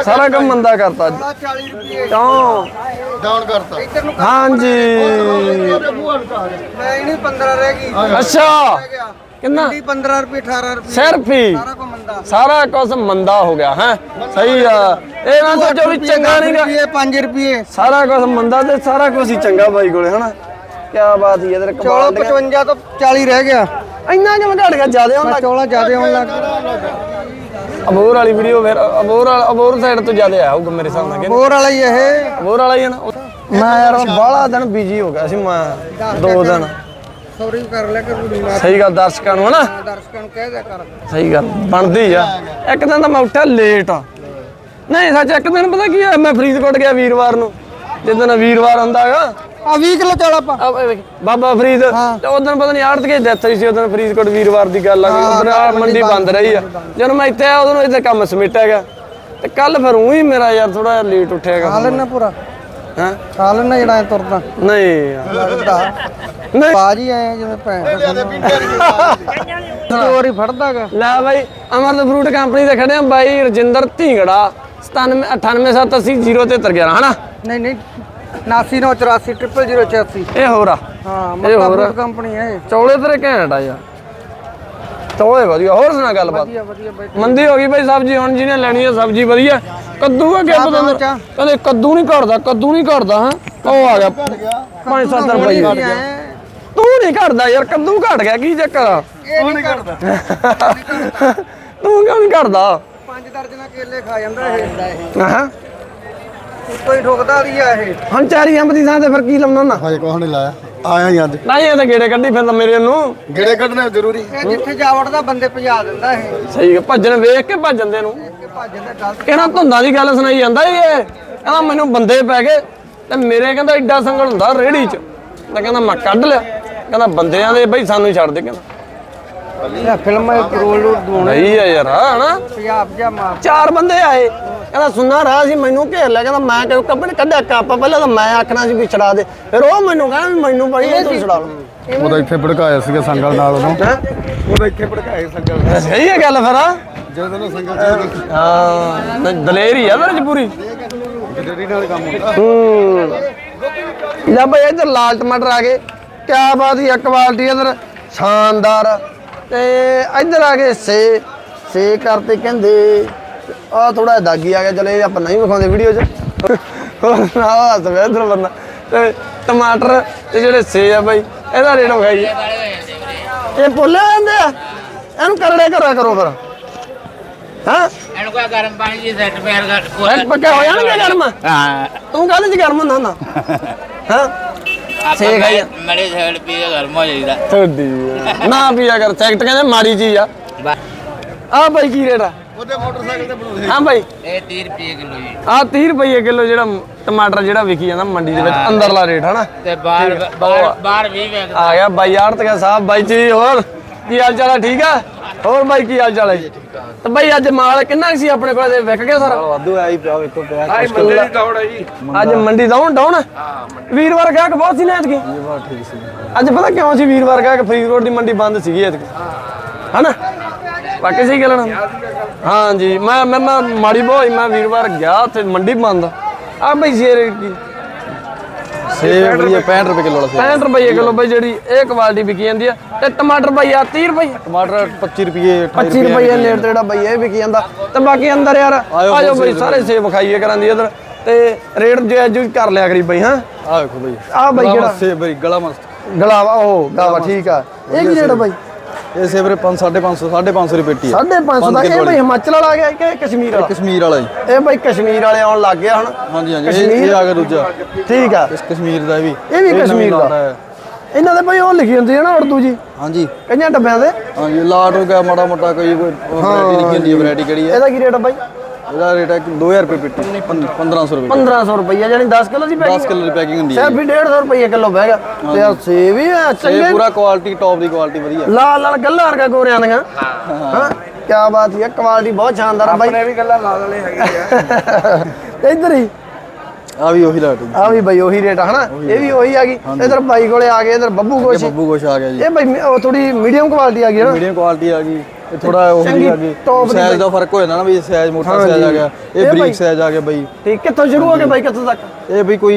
ਸਾਰਾ ਕੰਮ ਮੰਦਾ ਕਰਤਾ ਅੱਜ। 40 ਰੁਪਏ ਕਿਉਂ? ਡਾਊਨ ਕਰਤਾ। ਹਾਂਜੀ। ਮੈਂ ਨਹੀਂ 15 ਰਹਿ ਗਈ ਅੱਛਾ। ਕਿੰਨਾ? 15 ਰੁਪਏ 18 ਰੁਪਏ। ਸਿਰਫ ਹੀ। ਸਾਰਾ ਕੋ ਮੰਦਾ। ਸਾਰਾ ਕੁਝ ਮੰਦਾ ਹੋ ਗਿਆ ਹੈ? ਸਹੀ ਆ। ਇਹ ਨਾ ਸੋਚੋ ਵੀ ਚੰਗਾ ਨਹੀਂਗਾ ਰੁਪਏ 5 ਰੁਪਏ ਸਾਰਾ ਕੁਝ ਮੰਦਾ ਤੇ ਸਾਰਾ ਕੁਝ ਹੀ ਚੰਗਾ ਬਾਈ ਕੋਲੇ ਹਨਾ? ਕੀ ਬਾਤ ਹੀ ਚੌਲਾ ਕਮਾਲ 55 ਤੋਂ 40 ਰਹਿ ਗਿਆ। ਇੰਨਾ ਜਿਵੇਂ ਘਟ ਗਿਆ ਜ਼ਿਆਦਾ ਹੋਣ ਲੱਗ ਚੌਲਾ ਜ਼ਿਆਦੇ ਹੋਣ ਲੱਗ ਅਬੋਰ ਵਾਲੀ ਵੀਡੀਓ ਫਿਰ ਅਬੋਰ ਵਾਲਾ ਅਬੋਰ ਸਾਈਡ ਤੋਂ ਜ਼ਿਆਦਾ ਆਇਆ ਹੋਊਗਾ ਮੇਰੇ ਹਿਸਾਬ ਨਾਲ ਕਿ ਹੋਰ ਵਾਲਾ ਹੀ ਇਹ। ਅਬੋਰ ਵਾਲਾ ਹੀ ਹੈ ਨਾ ਮੈਂ ਯਾਰ ਬਾਹਲਾ ਦਿਨ ਬਿਜ਼ੀ ਹੋ ਗਿਆ ਸੀ ਮੈਂ ਦੋ ਦਿਨ। ਸੌਰੀ ਕਰ ਲਿਆ ਕਰ ਸਹੀ ਗੱਲ ਦਰਸ਼ਕਾਂ ਨੂੰ ਹਨਾ? ਦਰਸ਼ਕਾਂ ਨੂੰ ਕਹਿ ਦਿਆ ਕਰ। ਸਹੀ ਗੱਲ ਬਣਦੀ ਆ। ਇੱਕ ਦਿਨ ਤਾਂ ਮੈਂ ਉੱਠਿਆ ਲੇਟ ਨਹੀਂ ਸੱਚ ਇੱਕ ਦਿਨ ਪਤਾ ਕੀ ਆ ਮੈਂ ਫਰੀਦਕੋਟ ਗਿਆ ਵੀਰਵਾਰ ਨੂੰ। ਜਿੱਦਣ ਵੀਰਵਾਰ ਹੁੰਦਾ ਹੈਗਾ। ਆ 20 ਕਿਲੋ ਚੌਲਾ ਪਾ ਆ ਵੇ- ਬਾਬਾ ਫਰੀਦ। ਤੇ ਉਦੋਂ ਪਤਾ ਨਹੀਂ ਆੜਤ ਕੇ ਡੈਥ ਹੋਈ ਸੀ ਉਦੋਂ ਫਰੀਦਕੋਟ ਵੀਰਵਾਰ ਦੀ ਗੱਲ ਆ ਗਈ ਉਦੋਂ ਆ ਮੰਡੀ ਬੰਦ ਰਹੀ ਆ। ਜਦੋਂ ਮੈਂ ਇੱਥੇ ਆਇਆ ਉਦੋਂ ਇੱਥੇ ਕੰਮ ਸਮੇਟਿਆਗਾ ਤੇ ਕੱਲ ਫਿਰ ਉਹੀ ਮੇਰਾ ਯਾਰ ਥੋੜਾ ਜਿਹਾ ਲੇਟ ਉੱਠਿਆਗਾ ਖਾ ਲੈਣਾ ਪੂਰਾ। ਹਾਂ? ਖਾ ਲੈਣਾ ਜਿਹੜਾ ਐਂ ਤੁਰਦਾ। ਨਹੀਂ। ਯਾਰ। ਲੱਗਦਾ ਨਹੀਂ। ਬਾਜ ਹੀ ਆਏ ਜਿਵੇਂ ਭੈਣ। <laughs> ਚੋਰੀ ਫੜਦਾਗਾ। ਲੈ ਬਾਈ ਅਮਰਤ ਫਰੂਟ ਕੰਪਨੀ ਦੇ ਖੜੇ ਆ ਬਾਈ ਰਜਿੰਦਰ ਢੀਂਗੜਾ 97 98780 ਹਨਾ? ਨਹੀਂ ਨਹੀਂ 8984 00086 ਇਹ ਹੋਰ ਆ। ਹਾਂ ਮੱਕਾ ਕੰਪਨੀ ਹੈ। ਇਹ। ਚੌਲੇ ਤੇਰੇ ਘੈਂਟ ਆ ਯਾਰ। ਚੌਲੇ ਵਧੀਆ ਹੋਰ ਸੁਣਾ ਗੱਲਬਾਤ? ਵਧੀਆ ਵਧੀਆ ਮੰਦੀ ਹੋ ਗਈ ਬਈ ਸਬਜ਼ੀ ਹੁਣ ਜਿਹਨੇ ਲੈਣੀ ਹੈ ਸਬਜ਼ੀ ਵਧੀਆ। ਕੱਦੂ ਆ ਅੰਦਰ ਚਾਹ। ਕਹਿੰਦੇ ਕੱਦੂ ਨਹੀਂ ਘਟਦਾ ਕੱਦੂ ਨਹੀਂ ਘਟਦਾ ਹਾਂ। ਉਹ ਆ ਗਿਆ 5-7 ਰੁਪਏ ਇਹ ਐਂ, ਤੂੰ ਨਹੀਂ ਘਟਦਾ ਯਾਰ ਕੱਦੂ ਘਟ ਗਿਆ ਕੀ ਚੱਕਰ ਆ? ਇਹ ਨਹੀਂ ਕਰਦਾ ਤੂੰ ਕਿਉਂ ਨਹੀਂ ਘਟਦਾ? ਪੰਜ ਦਰਜਨਾਂ ਕੇਲੇ ਖਾ ਜਾਂਦਾ ਇਹ। ਹਾਂ। ਹੀ ਠੋਕਦਾ ਦੀ ਆ ਇਹ। ਹੁਣ ਚਾਰੀ ਅੰਬ ਦੀ ਥਾਂ ਤੇ ਫਿਰ ਕੀ ਲਾਉਣਾ ਨਾ? ਹਜੇ ਕੋਹ ਨਹੀਂ ਲਾਇਆ। ਆਇਆ ਹੀ ਅੱਜ। ਨਹੀਂ ਇਹ ਤਾਂ ਗੇੜੇ ਕੱਢੀ ਫਿਰਦਾ ਮੇਰੇ ਨੂੰ। ਗੇੜੇ ਕੱਢਣੇ ਜ਼ਰੂਰੀ। ਇਹ ਜਿੱਥੇ ਜਾ ਵੜਦਾ ਬੰਦੇ ਭਜਾ ਦਿੰਦਾ ਇਹ। ਸਹੀ ਹੈ ਭੱਜਣ ਵੇਖ ਕੇ ਭੱਜ ਜਾਂਦੇ ਨੂੰ। ਕਿਹੜਾ ਧੁੰਦਾਂ ਦੀ ਗੱਲ ਸੁਣਾਈ ਜਾਂਦਾ ਈ ਇਹ? ਕਹਿੰਦਾ ਮੈਨੂੰ ਬੰਦੇ ਪੈ ਗਏ। ਤੇ ਮੇਰੇ ਕਹਿੰਦਾ ਐਡਾ ਸੰਗਲ ਹੁੰਦਾ ਰੇੜੀ 'ਚ। ਤਾਂ ਕਹਿੰਦਾ ਮੈਂ ਕੱਢ ਲਿਆ। ਕਹਿੰਦਾ ਬੰਦਿਆਂ ਦੇ ਬਈ ਸਾਨੂੰ ਛੱਡ ਦੇ ਕਹਿੰਦਾ। ਇਹ ਫਿਲਮ ਇਹ ਕਰੋਲ ਨੂੰ ਦਵਾਉਣਾ ਨਹੀਂ ਆ ਯਾਰ ਹਨਾ? ਪੰਜਾਬ ਜਾ ਮਾਰ ਚਾਰ ਬੰਦੇ ਆਏ। ਕਹਿੰਦਾ ਸੁਣਨਾ ਰਾਹ ਸੀ ਮੈਨੂੰ ਘੇਰ ਲਿਆ। ਕਹਿੰਦਾ ਮੈਂ ਕਿਉਂ ਕੱਪੜੇ ਕੱਢਿਆ ਕੱਪ ਪਹਿਲਾਂ ਤਾਂ ਮੈਂ ਆਖਣਾ ਸੀ ਵੀ ਛੜਾ ਦੇ। ਫਿਰ ਉਹ ਮੈਨੂੰ ਕਹਿੰਦਾ ਮੈਨੂੰ ਇਹ ਤੂੰ ਛੜਾ ਲਓ ਉਹਦਾ ਇੱਥੇ ਭੜਕਾਇਆ ਸੀਗਾ ਸੰਗਲ ਨਾਲ ਉਹਨੂੰ। ਹੈਂ? ਉਹਦਾ ਇੱਥੇ ਭੜਕਾਇਆ ਸੰਗਲ ਸਹੀ ਹੈ ਗੱਲ ਫਿਰ ਹਾਂ? ਜਦੋਂ ਨੂੰ ਸੰਗਲ ਚ ਹਾਂ ਨਹੀਂ, ਦਲੇਰ ਹੀ ਆ ਮੇਰੇ ਚ ਪੂਰੀ। ਡੇਰੀ ਨਾਲ ਕੰਮ ਹੁੰਦਾ। ਹੂੰ। ਲੈ ਇੱਧਰ ਲਾਲ ਟਮਾਟਰ ਆ ਗਏ। ਕਿਆ ਬਾਤ ਹੀ ਆ ਕੁਆਲਿਟੀ ਇੱਧਰ। ਸ਼ਾਨਦਾਰ। ਤੇ ਇੱਧਰ ਆ ਗਏ ਸੇ ਸੇ ਕਰਤੇ ਕਹਿੰਦੇ ਆ ਥੋੜਾ ਦਾਗੀ ਆ ਗਿਆ ਚਲੇ ਆਪਾਂ ਨਹੀਂ ਵਿਖਾਉਂਦੇ ਵੀਡੀਓ 'ਚ। ਹੋਰ ਨਾ ਹੱਸ ਵੇ ਇੱਧਰ ਬੰਦਾ। ਤੇ ਟਮਾਟਰ ਤੇ ਜਿਹੜੇ ਸੇ ਆ ਬਈ ਇਹਦਾ ਰੇਟ ਵਿਖਾਈ ਇਹ ਪੁੱਲੇ ਜਾਂਦੇ ਆ। ਇਹਨੂੰ ਕਰੜੇ ਕਰਾ ਕਰੋ ਫਿਰ। ਹਾਂ? ਇਹਨੂੰ ਕੋਈ ਗਰਮ ਪਾਣੀ ਦੀ ਸੈੱਟ ਪਿਆਰ ਕਰ ਪੱਕਾ ਹੋ ਜਾਣਗੇ ਗਰਮ? ਹਾਂ। ਤੂੰ ਕਾਹਦੇ ਚ ਗਰਮ ਹੁੰਦਾ ਹੁੰਦਾ? <laughs> ਹਾਂ? ਸੇਕ ਆਈ ਆ। ਮੜੇ ਸੈੱਟ ਪੀ ਕੇ ਗਰਮ ਹੋ ਜਾਈਦਾ। ਥੋੜੀ ਨਾ ਪੀਆ ਕਰ ਸੈਕਟ ਕਹਿੰਦੇ ਮਾੜੀ ਚੀਜ਼ ਆ। ਆ ਬਾਈ ਕੀ ਰੇਟ ਆ? ਉਹਦੇ ਮੋਟਰਸਾਈਕਲ ਤੇ ਬਣਾਉਂਦੇ ਹਾਂ ਬਾਈ। ਇਹ 30 ਰੁਪਏ ਕਿਲੋ ਜੀ। ਆ 30 ਰੁਪਏ ਕਿਲੋ ਜਿਹੜਾ ਟਮਾਟਰ ਜਿਹੜਾ ਵਿਕੀ ਜਾਂਦਾ ਮੰਡੀ ਦੇ ਵਿੱਚ ਅੰਦਰਲਾ ਰੇਟ ਹਨਾ? ਤੇ ਬਾਹਰ ਬਾਹਰ ਬਾਹਰ 20 ਵੇਚ ਆ ਗਿਆ ਬਾਈ ਆੜਤਗਾ ਸਾਹਿਬ ਬਾਈ ਜੀ ਹੋਰ ਕੀ ਹਾਲ ਚਾਲ ਆ? ਠੀਕ ਆ? ਹੋਰ ਬਾਈ ਕੀ ਹਾਲ ਚਾਲ ਹੈ ਤੇ ਬਾਈ ਅੱਜ ਮਾਲ ਕਿੰਨਾ ਕੁ ਸੀ ਆਪਣੇ ਕੋਲ ਤੇ ਵਿਕ ਗਿਆ ਸਾਰਾ? ਵਾਧੂ ਆਈ ਪਿਆ ਵੇਖੋ ਪਿਆ ਆਈ ਮੰਡੀ ਦੀ ਦੌੜ ਹੈ ਜੀ। ਅੱਜ ਮੰਡੀ ਡਾਊਨ? ਡਾਊਨ ਵੀਰਵਾਰ ਗਾਹਕ ਬਹੁਤ ਸੀ ਨਾ ਐਤਕੀ? ਅੱਜ ਪਤਾ ਕਿਉਂ ਸੀ ਵੀਰਵਾਰ ਗਾਹਕ ਫਰੀਦਕੋਟ ਦੀ ਮੰਡੀ ਬੰਦ ਸੀਗੀ ਐਤਕੀ? ਹਨਾ? ਵਾਕਈ ਸਹੀ ਗੱਲ ਨਾ। ਹਾਂਜੀ ਮੈਂ ਮੈਂ ਮੈਂ ਮਾੜੀ ਬੋਈ ਮੈਂ ਵੀਰਵਾਰ ਗਿਆ ਉੱਥੇ ਮੰਡੀ ਬੰਦ। ਆ ਬਈ ਸੀ ਰੇਟ ਕੀ ਸੇਬ ਰੁਪਏ 65 ਰੁਪਏ ਕਿਲੋ 65 ਰੁਪਏ ਕਿਲੋ ਬਈ ਜਿਹੜੀ ਇਹ ਕੁਆਲਿਟੀ ਵਿਕੀ ਜਾਂਦੀ ਆ। ਤੇ ਟਮਾਟਰ ਬਈ ਆ 30 ਰੁਪਏ। ਟਮਾਟਰ 25 ਰੁਪਏ 25 ਰੁਪਏ ਤੇ ਜਿਹੜਾ ਬਈ ਇਹ ਵਿਕੀ ਜਾਂਦਾ। ਤੇ ਬਾਕੀ ਅੰਦਰ ਯਾਰ ਆਜੋ ਬਈ ਸਾਰੇ ਸੇਬ ਖਾਈਏ ਕਰਾਂਦੀ ਇਧਰ। ਤੇ ਰੇਟ ਜੋ ਜੋ ਕਰ ਲਿਆ ਕਰੀ ਬਈ ਹਾਂ? ਆ ਵੇਖੋ ਬਈ। ਆ ਬਈ ਕਿਹੜਾ ਸੇਬ ਬਈ ਗਲਾ ਮਸਤ। ਗਲਾਵਾ ਉਹ ਗਾਵਾ ਠੀਕ ਆ। ਇਹ ਕੀ ਰੇਟ ਬਈ? ਇਹ ਸੇਬ ਰੇ 5 550 550 ਰੁਪਏ ਪੇਟੀ 550 ਦਾ ਇਹ ਬਈ ਹਿਮਾਚਲ ਵਾਲਾ ਆ ਗਿਆ ਕਿ ਕਸ਼ਮੀਰ ਵਾਲਾ? ਕਸ਼ਮੀਰ ਵਾਲਾ ਜੀ। ਇਹ ਬਈ ਕਸ਼ਮੀਰ ਵਾਲੇ ਆਉਣ ਲੱਗ ਗਿਆ ਹੁਣ। ਹਾਂਜੀ ਹਾਂਜੀ ਇਹ- ਆ ਗਿਆ ਦੂਜਾ। ਠੀਕ ਆ। ਇਸ ਕਸ਼ਮੀਰ ਦਾ ਵੀ। ਇਹ ਵੀ ਕਸ਼ਮੀਰ ਦਾ। ਹੈ। ਇਹਨਾਂ ਦੇ ਬਈ ਉਹ ਲਿਖੀ ਹੁੰਦੀ ਹੈ ਨਾ ਉਰਦੂ ਜੀ। ਹਾਂਜੀ। ਕਈਆਂ ਡੱਬਿਆਂ ਦੇ। ਹਾਂਜੀ ਲਾਟ ਹੋ ਗਿਆ ਮਾੜਾ ਮੋਟਾ ਕੋਈ ਕੋਈ ਵੈਰਾਈਟੀ ਲਿਖੀ ਹੁੰਦੀ ਹੈ ਵੈਰਾਈਟੀ ਕਿਹੜੀ ਹੈ ਇਹਦਾ ਕੀ ਰੇਟ ਆ ਬਈ? ਇਹਦਾ ਰੇਟ ਹੈ 2000 ਰੁਪਏ ਪੇਟੀ 1500 ਰੁਪਏ। 1500 ਰੁਪਏ ਜਾਨੀ 10 ਕਿਲੋ ਦੀ 10 ਪੈਕਿੰਗ ਕਿਲੋ ਦੀ ਪੈਕਿੰਗ ਹੁੰਦੀ ਹੈ ਸਿਰਫ ਹੀ 150 ਰੁਪਏ ਕਿਲੋ ਬਹਿ ਗਿਆ। ਤੇ ਆ ਸੇਬ ਵੀ ਆ ਇਹ ਚੰਗੇ। ਪੂਰਾ ਕੁਆਲਿਟੀ ਟੌਪ ਦੀ ਕੁਆਲਿਟੀ ਵਧੀਆ। ਲਾਲ ਲਾਲ ਗੱਲਾਂ ਵਰਗਾ ਗੋਰਿਆਂ ਦੀਆਂ। ਹਾਂ। ਕੀ ਬਾਤ ਹੈ ਕੁਆਲਿਟੀ ਬਹੁਤ ਸ਼ਾਨਦਾਰ ਆ ਬਾਈ। ਇਹ ਵੀ ਗੱਲਾਂ ਲਾ ਲੈਣੇ ਹੈਗੇ ਤੇ <laughs> ਇੱਧਰ ਹੀ। ਆ ਵੀ ਉਹੀ ਹੈ ਆ ਵੀ ਬਾਈ ਉਹੀ ਰੇਟ ਆ ਹਨਾ? ਇਹ ਵੀ ਉਹੀ ਆ ਗਈ। ਇਧਰ ਬਾਈ ਕੋਲੇ ਆ ਗਏ ਇਧਰ ਬੱਬੂ ਕੋਸ਼ੀ ਬੱਬੂ ਗੋਸ਼ ਆ ਗਿਆ ਜੀ। ਇਹ ਬਾਈ ਉਹ ਥੋੜੀ ਮੀਡੀਅਮ ਕੁਆਲਿਟੀ ਆ ਗਈ ਹੈ ਨਾ ਮੀਡੀਅਮ ਕੁਆਲਿਟੀ ਆ ਗਈ। ਇਹ ਥੋੜਾ ਉਹ ਵੀ ਆ ਗਈ। ਸਾਈਜ਼ ਦਾ ਫ਼ਰਕ ਹੋ ਜਾਂਦਾ ਨਾ ਵੀ ਸਾਈਜ਼ ਮੋਟਾ। ਸਾਈਜ਼ ਆ ਗਿਆ ਇਹ ਬਰੀਕ ਸਾਈਜ਼ ਆ ਗਿਆ ਬਾਈ। ਠੀਕ ਕਿੱਥੋਂ ਸ਼ੁਰੂ ਹੋ ਕੇ ਬਾਈ ਕਿੱਥੋਂ ਤੱਕ? ਇਹ ਵੀ ਕੋਈ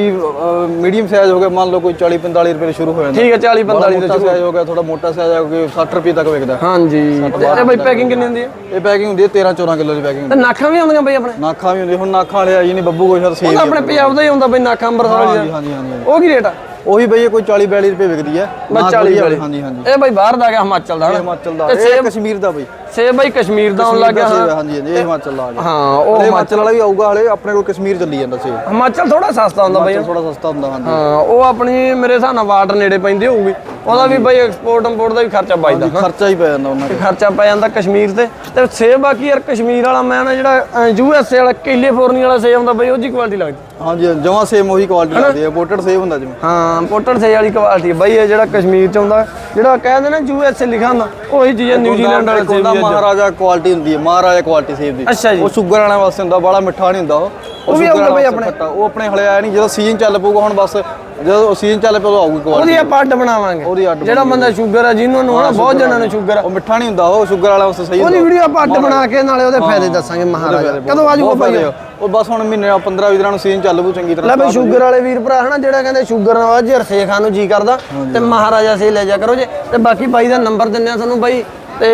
ਮੀਡੀਅਮ ਸਾਈਜ਼ ਹੋ ਗਿਆ ਮੰਨ ਲਓ ਕੋਈ 40 45 ਰੁਪਏ ਸ਼ੁਰੂ ਹੋ ਜਾਂਦਾ। ਠੀਕ ਹੈ 40 45 ਮੋਟਾ ਸਾਈਜ਼ ਹੋ ਗਿਆ ਥੋੜਾ ਮੋਟਾ ਸਾਈਜ਼ ਆ ਗਿਆ 60 ਰੁਪਏ ਤੱਕ ਵਿਕਦਾ। ਹਾਂਜੀ। ਤੇ ਇਹ ਬਾਈ ਪੈਕਿੰਗ ਕਿੰਨੀ ਹੁੰਦੀ ਹੈ? ਇਹ ਪੈਕਿੰਗ ਹੁੰਦੀ ਹੈ 13 14 ਕਿਲੋ ਦੀ ਪੈਕਿੰਗ ਤੇ ਨਾਖਾਂ ਵੀ ਆਉਂਦੀਆਂ ਬਾਈ ਆਪਣੇ? ਨਾਖਾਂ ਵੀ ਹੁੰਦੀ ਹੁਣ ਨਾਖਾਂ ਵਾਲੇ ਆਈ ਨਹੀਂ ਬੱਬੂ ਕੋਈ ਸੇਮ ਤਾਂ ਆਪਣੇ ਪੰਜਾਬ ਦਾ ਹੀ ਹੁੰਦਾ ਬਾਈ ਨਾਖਾਂ ਅੰਬਰਸਰ ਵਾਲੀ ਹਾਂਜੀ ਦਾ। ਹਾਂਜੀ ਉਹ ਕੀ ਰੇਟ ਆ? ਉਹੀ ਬਈ ਕੋਈ 40 42 ਰੁਪਏ ਵਿਕਦੀ ਹੈ। ਬਸ ਨਾਗ 40 ਵਧੀਆ ਵਾਲੀ ਹਾਂਜੀ ਹਾਂਜੀ। ਇਹ ਬਾਈ ਬਾਹਰ ਦਾ ਗਿਆ ਹਿਮਾਚਲ ਦਾ? ਹਿਮਾਚਲ ਦਾ ਇਹ ਸੇਬ ਕਸ਼ਮੀਰ ਦਾ ਬਈ। ਸੇਬ ਬਾਈ ਕਸ਼ਮੀਰ ਦਾ ਆਉਣ ਲੱਗ ਗਿਆ ਦਾ ਹਾਂਜੀ ਹਾਂਜੀ ਇਹ ਹਿਮਾਚਲ ਦਾ ਆ ਗਿਆ। ਹਾਂ ਉਹ ਹਿਮਾਚਲ ਵਾਲਾ ਵੀ ਆਊਗਾ ਹਲੇ ਆਪਣੇ ਕੋਲ ਕਸ਼ਮੀਰ ਚੱਲੀ ਜਾਂਦਾ ਸੀ ਹਿਮਾਚਲ ਥੋੜਾ ਸਸਤਾ ਹੁੰਦਾ ਬਾਈ। ਥੋੜਾ ਸਸਤਾ ਹੁੰਦਾ ਹਾਂਜੀ। ਹਾਂ ਉਹ ਆਪਣੀ ਮੇਰੇ ਹਿਸਾਬ ਨਾਲ ਵਾਟਰ ਨੇੜੇ ਪੈਂਦੀ ਹੋਊਗੀ। ਉਹਦਾ ਵੀ ਬਾਈ ਐਕਸਪੋਰਟ ਇੰਪੋਰਟ ਦਾ ਵੀ ਖਰਚਾ ਹਾਂਜੀ, ਖਰਚਾ ਹੀ ਪੈ ਜਾਂਦਾ ਉਹਨਾਂ ਤੇ। ਤੇ ਖਰਚਾ ਪੈ ਜਾਂਦਾ ਕਸ਼ਮੀਰ ਤੇ। ਤੇ ਸੇਬ ਬਾਕੀ ਯਾਰ ਕਸ਼ਮੀਰ ਵਾਲਾ ਮੈਂ ਨਾ ਜਿਹੜਾ ਯੂ ਐਸ ਏ ਵਾਲਾ ਕੈਲੀਫੋਰਨੀਆ ਵਾਲਾ ਸੇਬ ਹੁੰਦਾ ਬਈ ਉਹ ਜੀ ਕੁਆਲਿਟੀ ਲੱਗਦੀ। ਹਾਂਜੀ ਜਮਾ ਸੇਮ ਉਹੀ ਕੁਆਲਿਟੀ ਲੱਗਦੀ ਹੈ ਇੰਪੋਰਟਡ ਸੇਮ ਹੁੰਦਾ ਜਿਵੇਂ। ਹਾਂ ਇੰਪੋਰਟਡ ਸੇ ਵਾਲੀ ਕੁਆਲਿਟੀ ਬਈ ਇਹ ਜਿਹੜਾ ਕਸ਼ਮੀਰ ਚ ਹੁੰਦਾ ਜਿਹੜਾ ਕਹਿੰਦੇ ਨਾ ਯੂ ਐਸ ਏ ਲਿਖਿਆ ਹੁੰਦਾ ਉਹੀ ਚੀਜ਼ ਨਿਊਜ਼ੀਲੈਂਡ ਵਾਲੇ ਸੇਬ ਵੀ। ਮਹਾਰਾਜਾ ਕੁਆਲਿਟੀ ਹੁੰਦੀ ਹੈ ਮਹਾਰਾਜਾ ਕੁਆਲਿਟੀ ਸੇਬ ਦੀ। ਅੱਛਾ ਜੀ। ਉਹ ਸ਼ੂਗਰ ਵਾਲਿਆਂ ਵਾਸਤੇ ਹੁੰਦਾ ਬੜਾ ਮਿੱਠਾ ਨਹੀਂ ਹੁੰਦਾ ਉਹ। ਉਹ ਵੀ ਆਊਗਾ ਬਈ ਆਪਣੇ? ਉਹ ਆਪਣੇ ਹਲੇ ਆਇਆ ਨਹੀਂ ਜਦੋਂ ਸੀਜ਼ਨ ਚੱਲ ਪਊਗਾ ਹੁਣ ਬਸ ਜਦੋਂ ਸੀਜ਼ਨ ਚੱਲ ਪਿਆ ਉਦੋਂ ਆਊਗੀ ਉਹਦੀ ਕੁਆਲਿਟੀ ਆਪਾਂ ਅੱਡ ਬਣਾਵਾਂਗੇ। ਉਹਦੀ ਅੱਡ ਜਿਹੜਾ ਬੰਦਾ ਸ਼ੂਗਰ ਆ ਜਿਹਨੂੰ ਨੂੰ ਹਨਾ ਬਹੁਤ ਜਣਾਂ ਨੂੰ ਸ਼ੂਗਰ ਉਹ ਮਿੱਠਾ ਨਹੀਂ ਹੁੰਦਾ ਉਹ ਸ਼ੂਗਰ ਵਾਲਿਆਂ ਵਾਸਤੇ ਸਹੀ ਉਹਦੀ ਹੁੰਦਾ। ਵੀਡੀਓ ਆਪਾਂ ਅੱਡ ਬਣਾ ਕੇ ਨਾਲੇ ਉਹਦੇ ਫਾਇਦੇ ਦੱਸਾਂਗੇ ਮਹਾਰਾਜਾ। ਕਦੋਂ ਆਜੂਗਾ ਭਾਈ। ਉਹ? ਬਸ ਹੁਣ ਮਹੀਨੇ 15 20 ਦਿਨਾਂ ਨੂੰ ਸੀਜ਼ਨ ਚੱਲ ਚੰਗੀ ਤਰ੍ਹਾਂ ਲੈ ਬਈ ਸ਼ੂਗਰ ਵਾਲੇ ਵੀਰ ਭਰਾ ਹਨਾ ਜਿਹੜਾ ਕਹਿੰਦੇ ਸ਼ੂਗਰ ਨਾਲ ਜੇ ਰਸੇ ਖਾਣ ਨੂੰ ਜੀ ਕਰਦਾ ਤੇ ਮਹਾਰਾਜਾ ਸੇ ਲੈ ਜਾ ਕਰੋ ਜੇ। ਤੇ ਬਾਕੀ ਬਾਈ ਦਾ ਨੰਬਰ ਦਿੰਨੇ ਆ ਤੁਹਾਨੂੰ ਬਾਈ ਤੇ